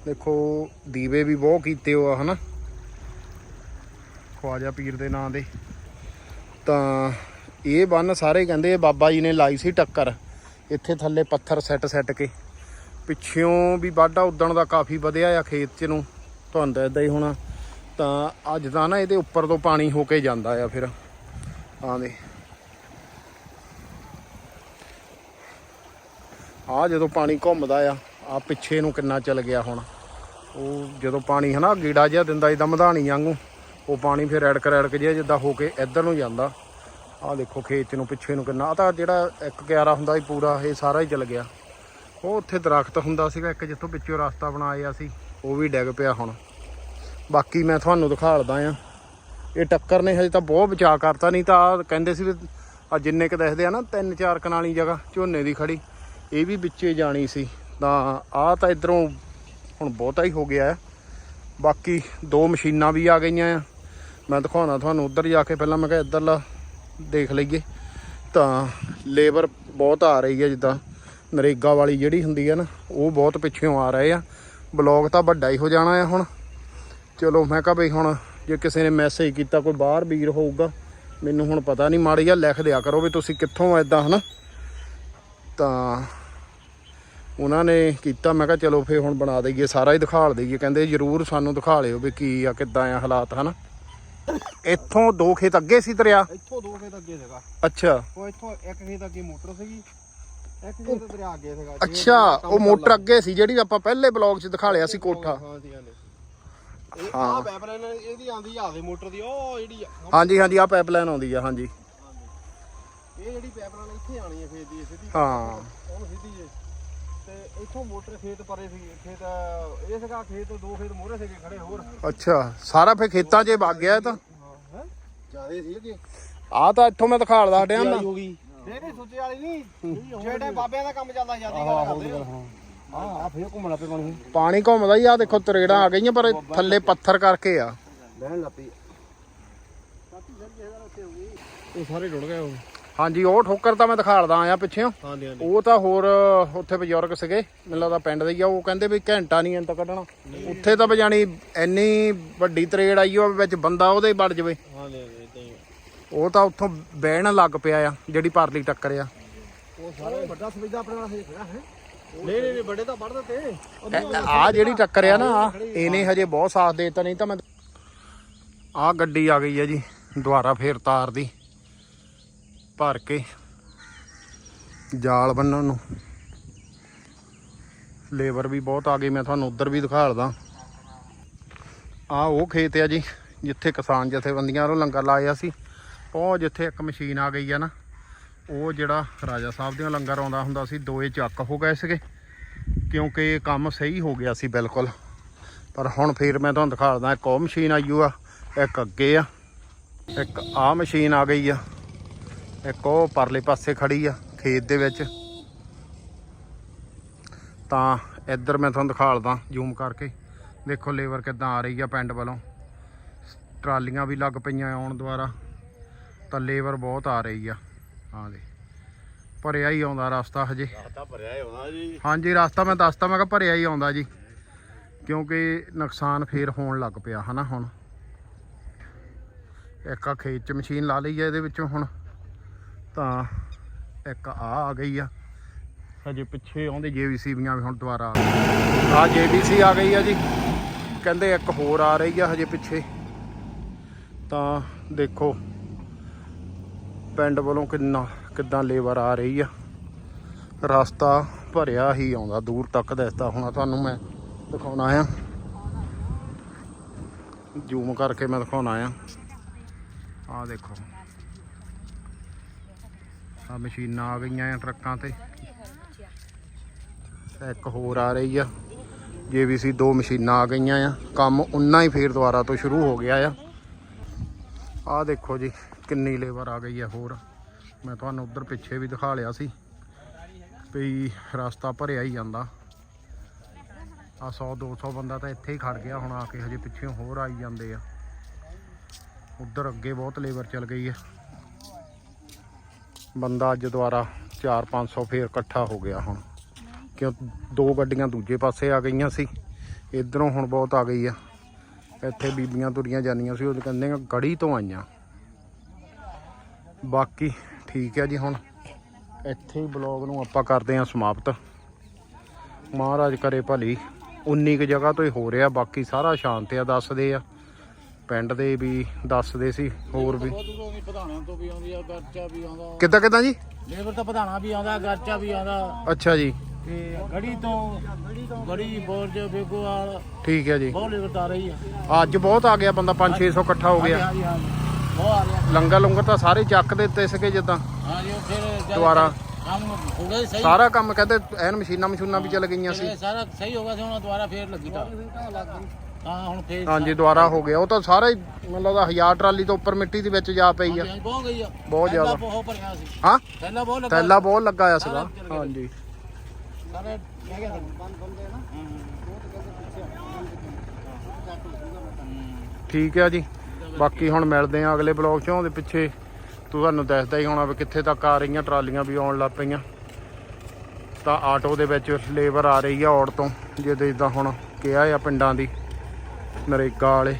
ਦੇਖੋ ਦੀਵੇ ਵੀ ਬਹੁਤ ਕੀਤੇ ਹੋ ਆ, ਹਨਾ। ਖਵਾਜਾ ਪੀਰ ਦੇ ਨਾਂ ਦੇ। ਤਾਂ ਇਹ ਬੰਨ ਸਾਰੇ ਕਹਿੰਦੇ ਬਾਬਾ ਜੀ ਨੇ ਲਾਈ ਸੀ ਟੱਕਰ। ਇੱਥੇ ਥੱਲੇ ਪੱਥਰ ਸੈੱਟ ਸੈੱਟ ਕੇ। ਪਿੱਛਿਓਂ ਵੀ ਵਾਢਾ ਉਦਣ ਦਾ ਕਾਫੀ ਵਧਿਆ ਆ ਖੇਤ ਚ ਨੂੰ। ਤੁਹਾਨੂੰ ਤਾਂ ਇਦਾਂ ਹੀ ਹੋਣਾ। ਤਾਂ ਅੱਜ ਦਾ ਨਾ ਇਹਦੇ ਉੱਪਰ ਤੋਂ ਪਾਣੀ ਹੋ ਕੇ ਜਾਂਦਾ ਆ ਫਿਰ। ਆਹ ਦੇ ਆ ਜਦੋਂ ਪਾਣੀ ਘੁੰਮਦਾ ਆ ਆ ਪਿੱਛੇ ਨੂੰ ਕਿੰਨਾ ਚੱਲ ਗਿਆ ਹੁਣ। ਉਹ ਜਦੋਂ ਪਾਣੀ ਹਨਾ ਗੀੜਾ ਜਿਹਾ ਦਿੰਦਾ ਜਿੱਦਾਂ ਮਧਾਣੀ ਵਾਂਗੂ, ਉਹ ਪਾਣੀ ਫਿਰ ਰੜਕ ਰੜਕ ਜਿਹਾ ਜਿੱਦਾਂ ਹੋ ਕੇ ਇੱਧਰ ਨੂੰ ਜਾਂਦਾ। ਆਹ ਦੇਖੋ ਖੇਤ ਨੂੰ ਪਿੱਛੇ ਨੂੰ ਕਿੰਨਾ ਆ ਤਾਂ ਜਿਹੜਾ ਇੱਕ ਕਿਆਰਾ ਹੁੰਦਾ ਸੀ ਪੂਰਾ, ਇਹ ਸਾਰਾ ਹੀ ਚੱਲ ਗਿਆ। ਉਹ ਉੱਥੇ ਦਰਖਤ ਹੁੰਦਾ ਸੀਗਾ ਇੱਕ, ਜਿੱਥੋਂ ਵਿੱਚੋਂ ਰਸਤਾ ਬਣਾਇਆ ਸੀ, ਉਹ ਵੀ ਡਿੱਗ ਪਿਆ ਹੁਣ। ਬਾਕੀ ਮੈਂ ਤੁਹਾਨੂੰ ਦਿਖਾਲਦਾ ਆ ਇਹ ਟੱਕਰ ਨੇ ਹਜੇ ਤਾਂ ਬਹੁਤ ਬਚਾ ਕਰਤਾ, ਨਹੀਂ ਤਾਂ ਆਹ ਕਹਿੰਦੇ ਸੀ ਵੀ ਆ ਜਿੰਨੇ ਕ ਦੱਸਦੇ ਆ ਨਾ, ਤਿੰਨ ਚਾਰ ਕਨਾਲੀ ਜਗ੍ਹਾ ਝੋਨੇ ਦੀ ਖੜੀ ਇਹ ਵੀ ਵਿੱਚੇ ਜਾਣੀ ਸੀ। ਤਾਂ ਆਹ ਤਾਂ ਇਧਰੋਂ ਹੁਣ ਬਹੁਤਾ ਹੀ ਹੋ ਗਿਆ ਹੈ। ਬਾਕੀ ਦੋ ਮਸ਼ੀਨਾਂ ਵੀ ਆ ਗਈਆਂ ਆ। ਮੈਂ ਦਿਖਾਉਣਾ ਤੁਹਾਨੂੰ, ਉਧਰ ਜਾ ਕੇ ਪਹਿਲਾਂ ਮੈਂ ਕਿਹਾ ਇੱਧਰਲਾ ਦੇਖ ਲਈਏ, ਤਾਂ ਲੇਬਰ ਬਹੁਤ ਆ ਰਹੀ ਹੈ ਜਿੱਦਾਂ ਨਰੇਗਾ ਵਾਲੀ ਜਿਹੜੀ ਹੁੰਦੀ ਹੈ ਨਾ, ਉਹ ਬਹੁਤ ਪਿੱਛੇੋਂ ਆ ਰਹੇ ਆ। ਬਲੌਗ ਤਾਂ ਵੱਡਾ ਹੀ ਹੋ ਜਾਣਾ ਆ ਹੁਣ। ਚਲੋ, ਮੈਂ ਕਿਹਾ ਬਈ ਹੁਣ ਜੇ ਕਿਸੇ ਨੇ ਮੈਸੇਜ ਕੀਤਾ, ਕੋਈ ਬਾਹਰ ਵੀਰ ਹੋਊਗਾ, ਮੈਨੂੰ ਹੁਣ ਪਤਾ ਨਹੀਂ, ਮਾੜੀ ਜਿਹਾ ਲਿਖ ਦਿਆ ਕਰੋ ਵੀ ਤੁਸੀਂ ਕਿੱਥੋਂ ਐਦਾਂ ਹਨਾ? ਤਾਂ ਉਹਨਾਂ ਨੇ ਕੀਤਾ, ਮੈਂ ਕਿਹਾ ਚਲੋ ਫੇਰ ਹੁਣ ਬਣਾ ਦਈਏ, ਸਾਰਾ ਹੀ ਦਿਖਾਲ ਦਈਏ। ਕਹਿੰਦੇ ਜਰੂਰ ਸਾਨੂੰ ਦਿਖਾ ਲਿਓ ਵੀ ਕੀ ਆ, ਕਿੱਦਾਂ ਆ ਹਾਲਾਤ, ਹਨਾ? ਇੱਥੋਂ ਦੋ ਖੇਤ ਅੱਗੇ ਸੀ ਦਰਿਆ? ਇੱਥੋਂ ਦੋ ਖੇਤ ਅੱਗੇ ਸੀਗਾ। ਅੱਛਾ। ਉਹ ਇੱਥੋਂ ਇੱਕ ਖੇਤ ਅੱਗੇ ਮੋਟਰ ਸੀਗੀ ਇੱਕ ਖੇਤ ਦਰਿਆ ਅੱਗੇ ਸੀਗਾ। ਅੱਛਾ ਉਹ ਮੋਟਰ ਅੱਗੇ ਸੀ ਜਿਹੜੀ ਆਪਾਂ ਪਹਿਲੇ ਬਲੌਗ 'ਚ ਦਿਖਾ ਲਿਆ ਸੀ ਕੋਠਾ। ਹਾਂ ਜੀ ਹਾਂ। ਹਾਂ। ਆ ਪਾਈਪਲਾਈਨ ਇਹਦੀ ਆਂਦੀ ਆ ਦੇ ਮੋਟਰ ਦੀ ਉਹ ਜਿਹੜੀ ਆ, ਹਾਂਜੀ ਹਾਂਜੀ ਆ ਪਾਈਪਲਾਈਨ ਆਉਂਦੀ ਆ ਹਾਂਜੀ। ਇਹ ਜਿਹੜੀ ਪਾਈਪਲਾਈਨ ਇੱਥੇ ਆਣੀ ਹੈ ਖੇਤ ਦੀ ਸਿੱਧੀ। ਹਾਂ। ਉਹ ਸਿੱਧੀ ਇੱਥੋਂ ਮੋਟਰ ਖੇਤ ਪਰੇ ਸੀ ਖੇਤ ਇਹ ਸੀਗਾ ਖੇਤ ਦੋ ਖੇਤ ਮੋਹਰੇ ਸੀਗੇ ਖੜੇ ਹੋਰ। ਅੱਛਾ ਸਾਰਾ ਫੇ ਖੇਤਾਂ 'ਚ ਹੀ ਵਗ ਗਿਆ ਇਹ ਤਾਂ? ਹੈ? ਜਿਆਦੇ ਸੀ ਅੱਗੇ ਆ ਤਾਂ ਇੱਥੋਂ ਮੈਂ ਦਿਖਾਲਦਾ ਹਟਿਆ ਨਾ। ਹੋ ਗਈ। ਨਹੀਂ ਨਹੀਂ ਸੁੱਚੇ ਵਾਲੀ ਨਹੀਂ। ਜਿਹੜੇ ਬਾਬਿਆਂ ਦਾ ਕੰਮ ਚੱਲਦਾ ਜਿਆਦੀ ਗੱਲ ਕਰਦੇ ਆ। ਹਾਂ। ਆ ਫੇਰ ਘੁੰਮਣਾ ਪਏ ਪਾਣੀ। ਪਾਣੀ ਘੁੰਮਦਾ ਹੀ ਆ ਦੇਖੋ ਤਰੇੜਾਂ ਆ ਗਈਆਂ ਪਰ ਇਹ ਥੱਲੇ ਪੱਥਰ ਕਰਕੇ ਆ। ਬਹਿਣ ਲੱਪੀ। ਉਹ ਸਾਰੇ ਰੁੜ ਗਏ ਉਹ। ਹਾਂਜੀ ਉਹ ਠੋਕਰ ਤਾਂ ਮੈਂ ਦਿਖਾਲਦਾ ਆਇਆ ਪਿੱਛੇੋਂ ਹਾਂਜੀ ਹਾਂਜੀ। ਉਹ ਤਾਂ ਹੋਰ ਉੱਥੇ ਬਜ਼ੁਰਗ ਸੀਗੇ ਮੈਨੂੰ ਲੱਗਦਾ ਪਿੰਡ ਦੇ ਹੀ ਆ ਉਹ ਕਹਿੰਦੇ ਵੀ ਘੰਟਾ ਨਹੀਂ ਇੰਤ ਕੱਢਣਾ। ਉੱਥੇ ਤਾਂ ਬਜਾਣੀ ਇੰਨੀ ਵੱਡੀ ਤਰੇੜ ਆਈ ਉਹ ਵਿੱਚ ਬੰਦਾ ਉਹਦੇ ਵੜ ਜਵੇ। ਹਾਂਜੀ ਉਹ ਤਾਂ ਉੱਥੋਂ ਬਹਿਣ ਲੱਗ ਪਿਆ ਆ ਜਿਹੜੀ ਪਰਲੀ ਟੱਕਰ ਆ। ਉਹ ਸਾਰੇ ਵੱਡਾ ਸਵਿਦਾ ਆਪਣੇ ਨਾਲ ਖੜਾ ਹੈ? ਨਹੀਂ ਨਹੀਂ ਨਹੀਂ ਵੱਡੇ ਤਾਂ ਵੱਢ ਦਿੱਤੇ। ਆ ਜਿਹੜੀ ਟੱਕਰ ਆ ਨਾ ਇਹਨੇ ਹਜੇ ਬਹੁਤ ਸਾਥ ਦੇਤਾ ਨਹੀਂ ਤਾਂ ਮੈਂ ਆ ਗੱਡੀ ਆ ਗਈ ਆ ਜੀ ਦੁਬਾਰਾ ਫੇਰ ਤਾਰ ਦੀ। ਭਰ ਕੇ ਜਾਲ ਬੰਨਣ ਨੂੰ। ਲੇਬਰ ਵੀ ਬਹੁਤ ਆ ਗਈ, ਮੈਂ ਤੁਹਾਨੂੰ ਉਧਰ ਵੀ ਦਿਖਾ ਦਿਖਾਲਦਾ ਆ ਉਹ ਖੇਤ ਆ ਜੀ, ਜਿੱਥੇ ਕਿਸਾਨ ਜਥੇਬੰਦੀਆਂ ਵੱਲੋਂ ਲੰਗਰ ਲਾਇਆ ਸੀ। ਉਹ ਜਿੱਥੇ ਇੱਕ ਮਸ਼ੀਨ ਆ ਗਈ ਆ ਨਾ, ਉਹ ਜਿਹੜਾ ਰਾਜਾ ਸਾਹਿਬ ਦੀਆਂ ਲੰਗਰ ਆਉਂਦਾ ਹੁੰਦਾ ਸੀ, ਦੋਏ ਚੱਕ ਹੋ ਗਏ ਸੀਗੇ। ਕਿਉਂਕਿ ਕੰਮ ਸਹੀ ਹੋ ਗਿਆ ਸੀ ਬਿਲਕੁਲ। ਪਰ ਹੁਣ ਫੇਰ ਮੈਂ ਤੁਹਾਨੂੰ ਦਿਖਾ ਦਿਖਾਉਂਦਾ ਇੱਕ ਉਹ ਮਸ਼ੀਨ ਆਈ ਆ ਇੱਕ ਅੱਗੇ ਆ, ਇੱਕ ਆ ਮਸ਼ੀਨ ਆ ਗਈ ਆ। ਇੱਕ ਉਹ ਪਰਲੇ ਪਾਸੇ ਖੜੀ ਆ ਖੇਤ ਦੇ ਵਿੱਚ। ਤਾਂ ਇੱਧਰ ਮੈਂ ਤੁਹਾਨੂੰ ਦਿਖਾਲਦਾ ਜ਼ੂਮ ਕਰਕੇ। ਦੇਖੋ ਲੇਬਰ ਕਿੱਦਾਂ ਆ ਰਹੀ ਆ ਪਿੰਡ ਵੱਲੋਂ। ਟਰਾਲੀਆਂ ਵੀ ਲੱਗ ਪਈਆਂ ਆਉਣ ਦੁਆਰਾ। ਤਾਂ ਲੇਬਰ ਬਹੁਤ ਆ ਰਹੀ ਆ। ਹਾਂ ਦੇ ਭਰਿਆ ਹੀ ਆਉਂਦਾ ਰਸਤਾ ਹਜੇ। ਤਾਂ ਭਰਿਆ ਹੋਣਾ ਜੀ। ਹਾਂਜੀ ਰਸਤਾ ਮੈਂ ਦੱਸਤਾ ਮੈਂ ਕਿਹਾ ਭਰਿਆ ਹੀ ਆਉਂਦਾ ਜੀ। ਕਿਉਂਕਿ ਨੁਕਸਾਨ ਫੇਰ ਹੋਣ ਲੱਗ ਪਿਆ ਹਨਾ ਹੁਣ। ਇੱਕ ਆ ਖੇਤ ਚ ਮਸ਼ੀਨ ਲਾ ਲਈ ਆ ਇਹਦੇ ਵਿੱਚੋਂ ਹੁਣ। ਤਾਂ ਇੱਕ ਆ ਆ ਗਈ ਆ। ਹਜੇ ਪਿੱਛੇ ਆਉਂਦੇ ਜੀਵੀਸੀਬੀਆਂ ਵੀ ਹੁਣ ਦੁਬਾਰਾ ਆ ਜੀਬੀਸੀ ਆ ਗਈ ਆ ਜੀ। ਕਹਿੰਦੇ ਇੱਕ ਹੋਰ ਆ ਰਹੀ ਆ ਹਜੇ ਪਿੱਛੇ। ਤਾਂ ਦੇਖੋ, ਪਿੰਡ ਵੱਲੋਂ ਕਿੰਨਾ, ਕਿੱਦਾਂ ਲੇਬਰ ਆ ਰਹੀ ਆ। ਰਸਤਾ ਭਰਿਆ ਹੀ ਆਉਂਦਾ, ਦੂਰ ਤੱਕ ਦਿਸਦਾ ਹੋਣਾ ਤੁਹਾਨੂੰ ਮੈਂ ਦਿਖਾਉਣਾ ਆ। ਜ਼ੂਮ ਕਰਕੇ ਮੈਂ ਦਿਖਾਉਣਾ ਆ। ਆ ਦੇਖੋ। ਆ ਮਸ਼ੀਨਾਂ ਆ ਗਈਆਂ ਆ ਟਰੱਕਾਂ ਤੇ। ਇੱਕ ਹੋਰ ਆ ਰਹੀ ਆ। ਜੀਵੀਸੀ ਦੋ ਮਸ਼ੀਨਾਂ ਆ ਗਈਆਂ ਆ। ਕੰਮ ਉਨਾ ਹੀ ਫੇਰ ਦੁਬਾਰਾ ਤੋਂ ਸ਼ੁਰੂ ਹੋ ਗਿਆ ਆ। ਆਹ ਦੇਖੋ ਜੀ, ਕਿੰਨੀ ਲੇਬਰ ਆ ਗਈ ਆ ਹੋਰ। ਮੈਂ ਤੁਹਾਨੂੰ ਉਧਰ ਪਿੱਛੇ ਵੀ ਦਿਖਾ ਲਿਆ ਸੀ ਵੀ ਰਸਤਾ ਭਰਿਆ ਹੀ ਜਾਂਦਾ। ਆ 100 200 ਬੰਦਾ ਤਾਂ ਇੱਥੇ ਹੀ ਖੜ ਗਿਆ, ਹੁਣ ਆ ਕੇ ਹਜੇ ਪਿੱਛੇ ਹੋਰ ਆਈ ਜਾਂਦੇ ਆ। ਉਧਰ ਅੱਗੇ ਬਹੁਤ ਲੇਬਰ ਚੱਲ ਗਈ ਆ। ਬੰਦਾ ਅੱਜ ਦੁਆਰਾ 4-500 ਫੇਰ ਇਕੱਠਾ ਹੋ ਗਿਆ ਹੁਣ। ਕਿਉਂ ਦੋ ਗੱਡੀਆਂ ਦੂਜੇ ਪਾਸੇ ਆ ਗਈਆਂ ਸੀ। ਇਧਰੋਂ ਹੁਣ ਬਹੁਤ ਆ ਗਈ ਆ। ਇੱਥੇ ਬੀਬੀਆਂ ਤੁਰੀਆਂ ਜਾਂਦੀਆਂ ਸੀ, ਉਹ ਕਹਿੰਦੇ ਗੜੀ ਤੋਂ ਆਈਆਂ। ਬਾਕੀ ਠੀਕ ਹੈ ਜੀ ਹੁਣ। ਇੱਥੇ ਹੀ ਬਲੌਗ ਨੂੰ ਆਪਾਂ ਕਰਦੇ ਹਾਂ ਸਮਾਪਤ। ਮਹਾਰਾਜ ਕਰੇ ਭਲੀ। 19 ਕੁ ਜਗ੍ਹਾ ਤੋਂ ਹੀ ਹੋ ਰਿਹਾ, ਬਾਕੀ ਸਾਰਾ ਸ਼ਾਂਤ ਆ, ਦੱਸਦੇ ਆ। ਪਿੰਡ ਦੇ ਵੀ ਦੱਸਦੇ ਸੀ ਹੋਰ ਵੀ। ਬਹੁਤ ਦੂਰੋਂ ਵੀ ਪਧਾਣਾ ਤੋਂ ਵੀ ਆਉਂਦੀ ਆ ਗਰਚਾ ਵੀ ਆਉਂਦਾ। ਕਿੱਦਾਂ ਕਿੱਦਾਂ ਜੀ? ਲੇਬਰ ਤਾਂ ਪਧਾਣਾ ਵੀ ਆਉਂਦਾ ਗਰਚਾ ਵੀ ਆਉਂਦਾ। ਅੱਛਾ ਜੀ। ਤੇ ਗੜੀ ਤੋਂ ਗੜੀ ਬੋਰਜ ਬੇਗੋਵਾਲ ਠੀਕ ਹੈ ਜੀ। ਬਹੁਤ ਲੇਬਰ ਤਾਂ ਆ ਰਹੀ ਆ। ਅੱਜ ਬਹੁਤ ਆ ਗਿਆ ਬੰਦਾ 5-600 ਇਕੱਠਾ ਹੋ ਗਿਆ। ਹਾਂਜੀ ਹਾਂਜੀ ਬਹੁਤ ਆ ਰਿਹਾ ਲੰਗਰ ਲੰਗਰ ਤਾਂ ਸਾਰੇ ਚੱਕ ਦੇ ਦਿੱਤੇ ਸੀਗੇ ਜਿੱਦਾਂ। ਫਿਰ ਦੁਬਾਰਾ। ਕੰਮ ਹੋ ਗਿਆ ਸਹੀ। ਸਾਰਾ ਕੰਮ ਕਹਿੰਦੇ ਐਨ ਮਸ਼ੀਨਾਂ ਮਸ਼ੂਨਾਂ ਵੀ ਚੱਲ ਗਈਆਂ ਸੀ। ਸਾਰਾ ਸਹੀ ਹੋ ਗਿਆ ਸੀ ਹੁਣ ਦੁਬਾਰਾ ਫੇਰ ਲੱਗੀ ਤਾਂ। ਹਾਂ ਹੁਣ ਫੇਰ ਹਾਂਜੀ ਦੁਬਾਰਾ ਹੋ। ਗਿਆ। ਉਹ ਤਾਂ ਸਾਰਾ ਹੀ ਮੈਨੂੰ ਲੱਗਦਾ ਹਜ਼ਾਰ ਟਰਾਲੀ ਤੋਂ ਉੱਪਰ ਮਿੱਟੀ ਦੇ ਵਿੱਚ ਜਾ ਪਈ ਆ। ਹਾਂਜੀ, ਬਹੁਤ ਗਈ ਆ। ਬਹੁਤ ਜ਼ਿਆਦਾ। ਪਹਿਲਾਂ ਬਹੁਤ ਭਰਿਆ ਸੀ। ਹਾਂ? ਪਹਿਲਾਂ ਬਹੁਤ ਲੱਗਾ ਥੈਲਾ ਬਹੁਤ ਲੱਗਾ ਆ ਸੀਗਾ। ਹਾਂਜੀ। ਸਾਰੇ ਲੈ ਗਿਆ ਬੰਦ ਬੰਦੇ ਨਾ। ਠੀਕ ਹੈ ਜੀ। ਬਾਕੀ ਹੁਣ ਮਿਲਦੇ ਆ ਅਗਲੇ ਬਲੌਗ 'ਚੋਂ ਉਹਦੇ ਪਿੱਛੇ ਤੁਹਾਨੂੰ ਦੱਸਦਾ ਹੀ ਹੋਣਾ ਵੀ ਕਿੱਥੇ ਤੱਕ ਆ ਰਹੀਆਂ ਟਰਾਲੀਆਂ ਵੀ ਆਉਣ ਲੱਗ ਪਈਆਂ। ਤਾਂ ਆਟੋ ਦੇ ਵਿੱਚ ਲੇਬਰ ਆ ਰਹੀ ਆ ਔੜ ਤੋਂ ਜਿਹਦੇ ਇਦਾਂ ਹੁਣ ਕਿਹਾ ਆ ਪਿੰਡਾਂ ਦੀ। ਨਰੇਗਾ ਵਾਲੇ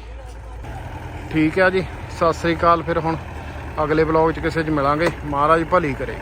ਠੀਕ ਹੈ ਜੀ, ਸਤਿ ਸ੍ਰੀ ਅਕਾਲ, ਫਿਰ ਹੁਣ ਅਗਲੇ ਬਲੌਗ 'ਚ ਕਿਸੇ 'ਚ ਮਿਲਾਂਗੇ। ਮਹਾਰਾਜ ਭਲੀ ਕਰੇ।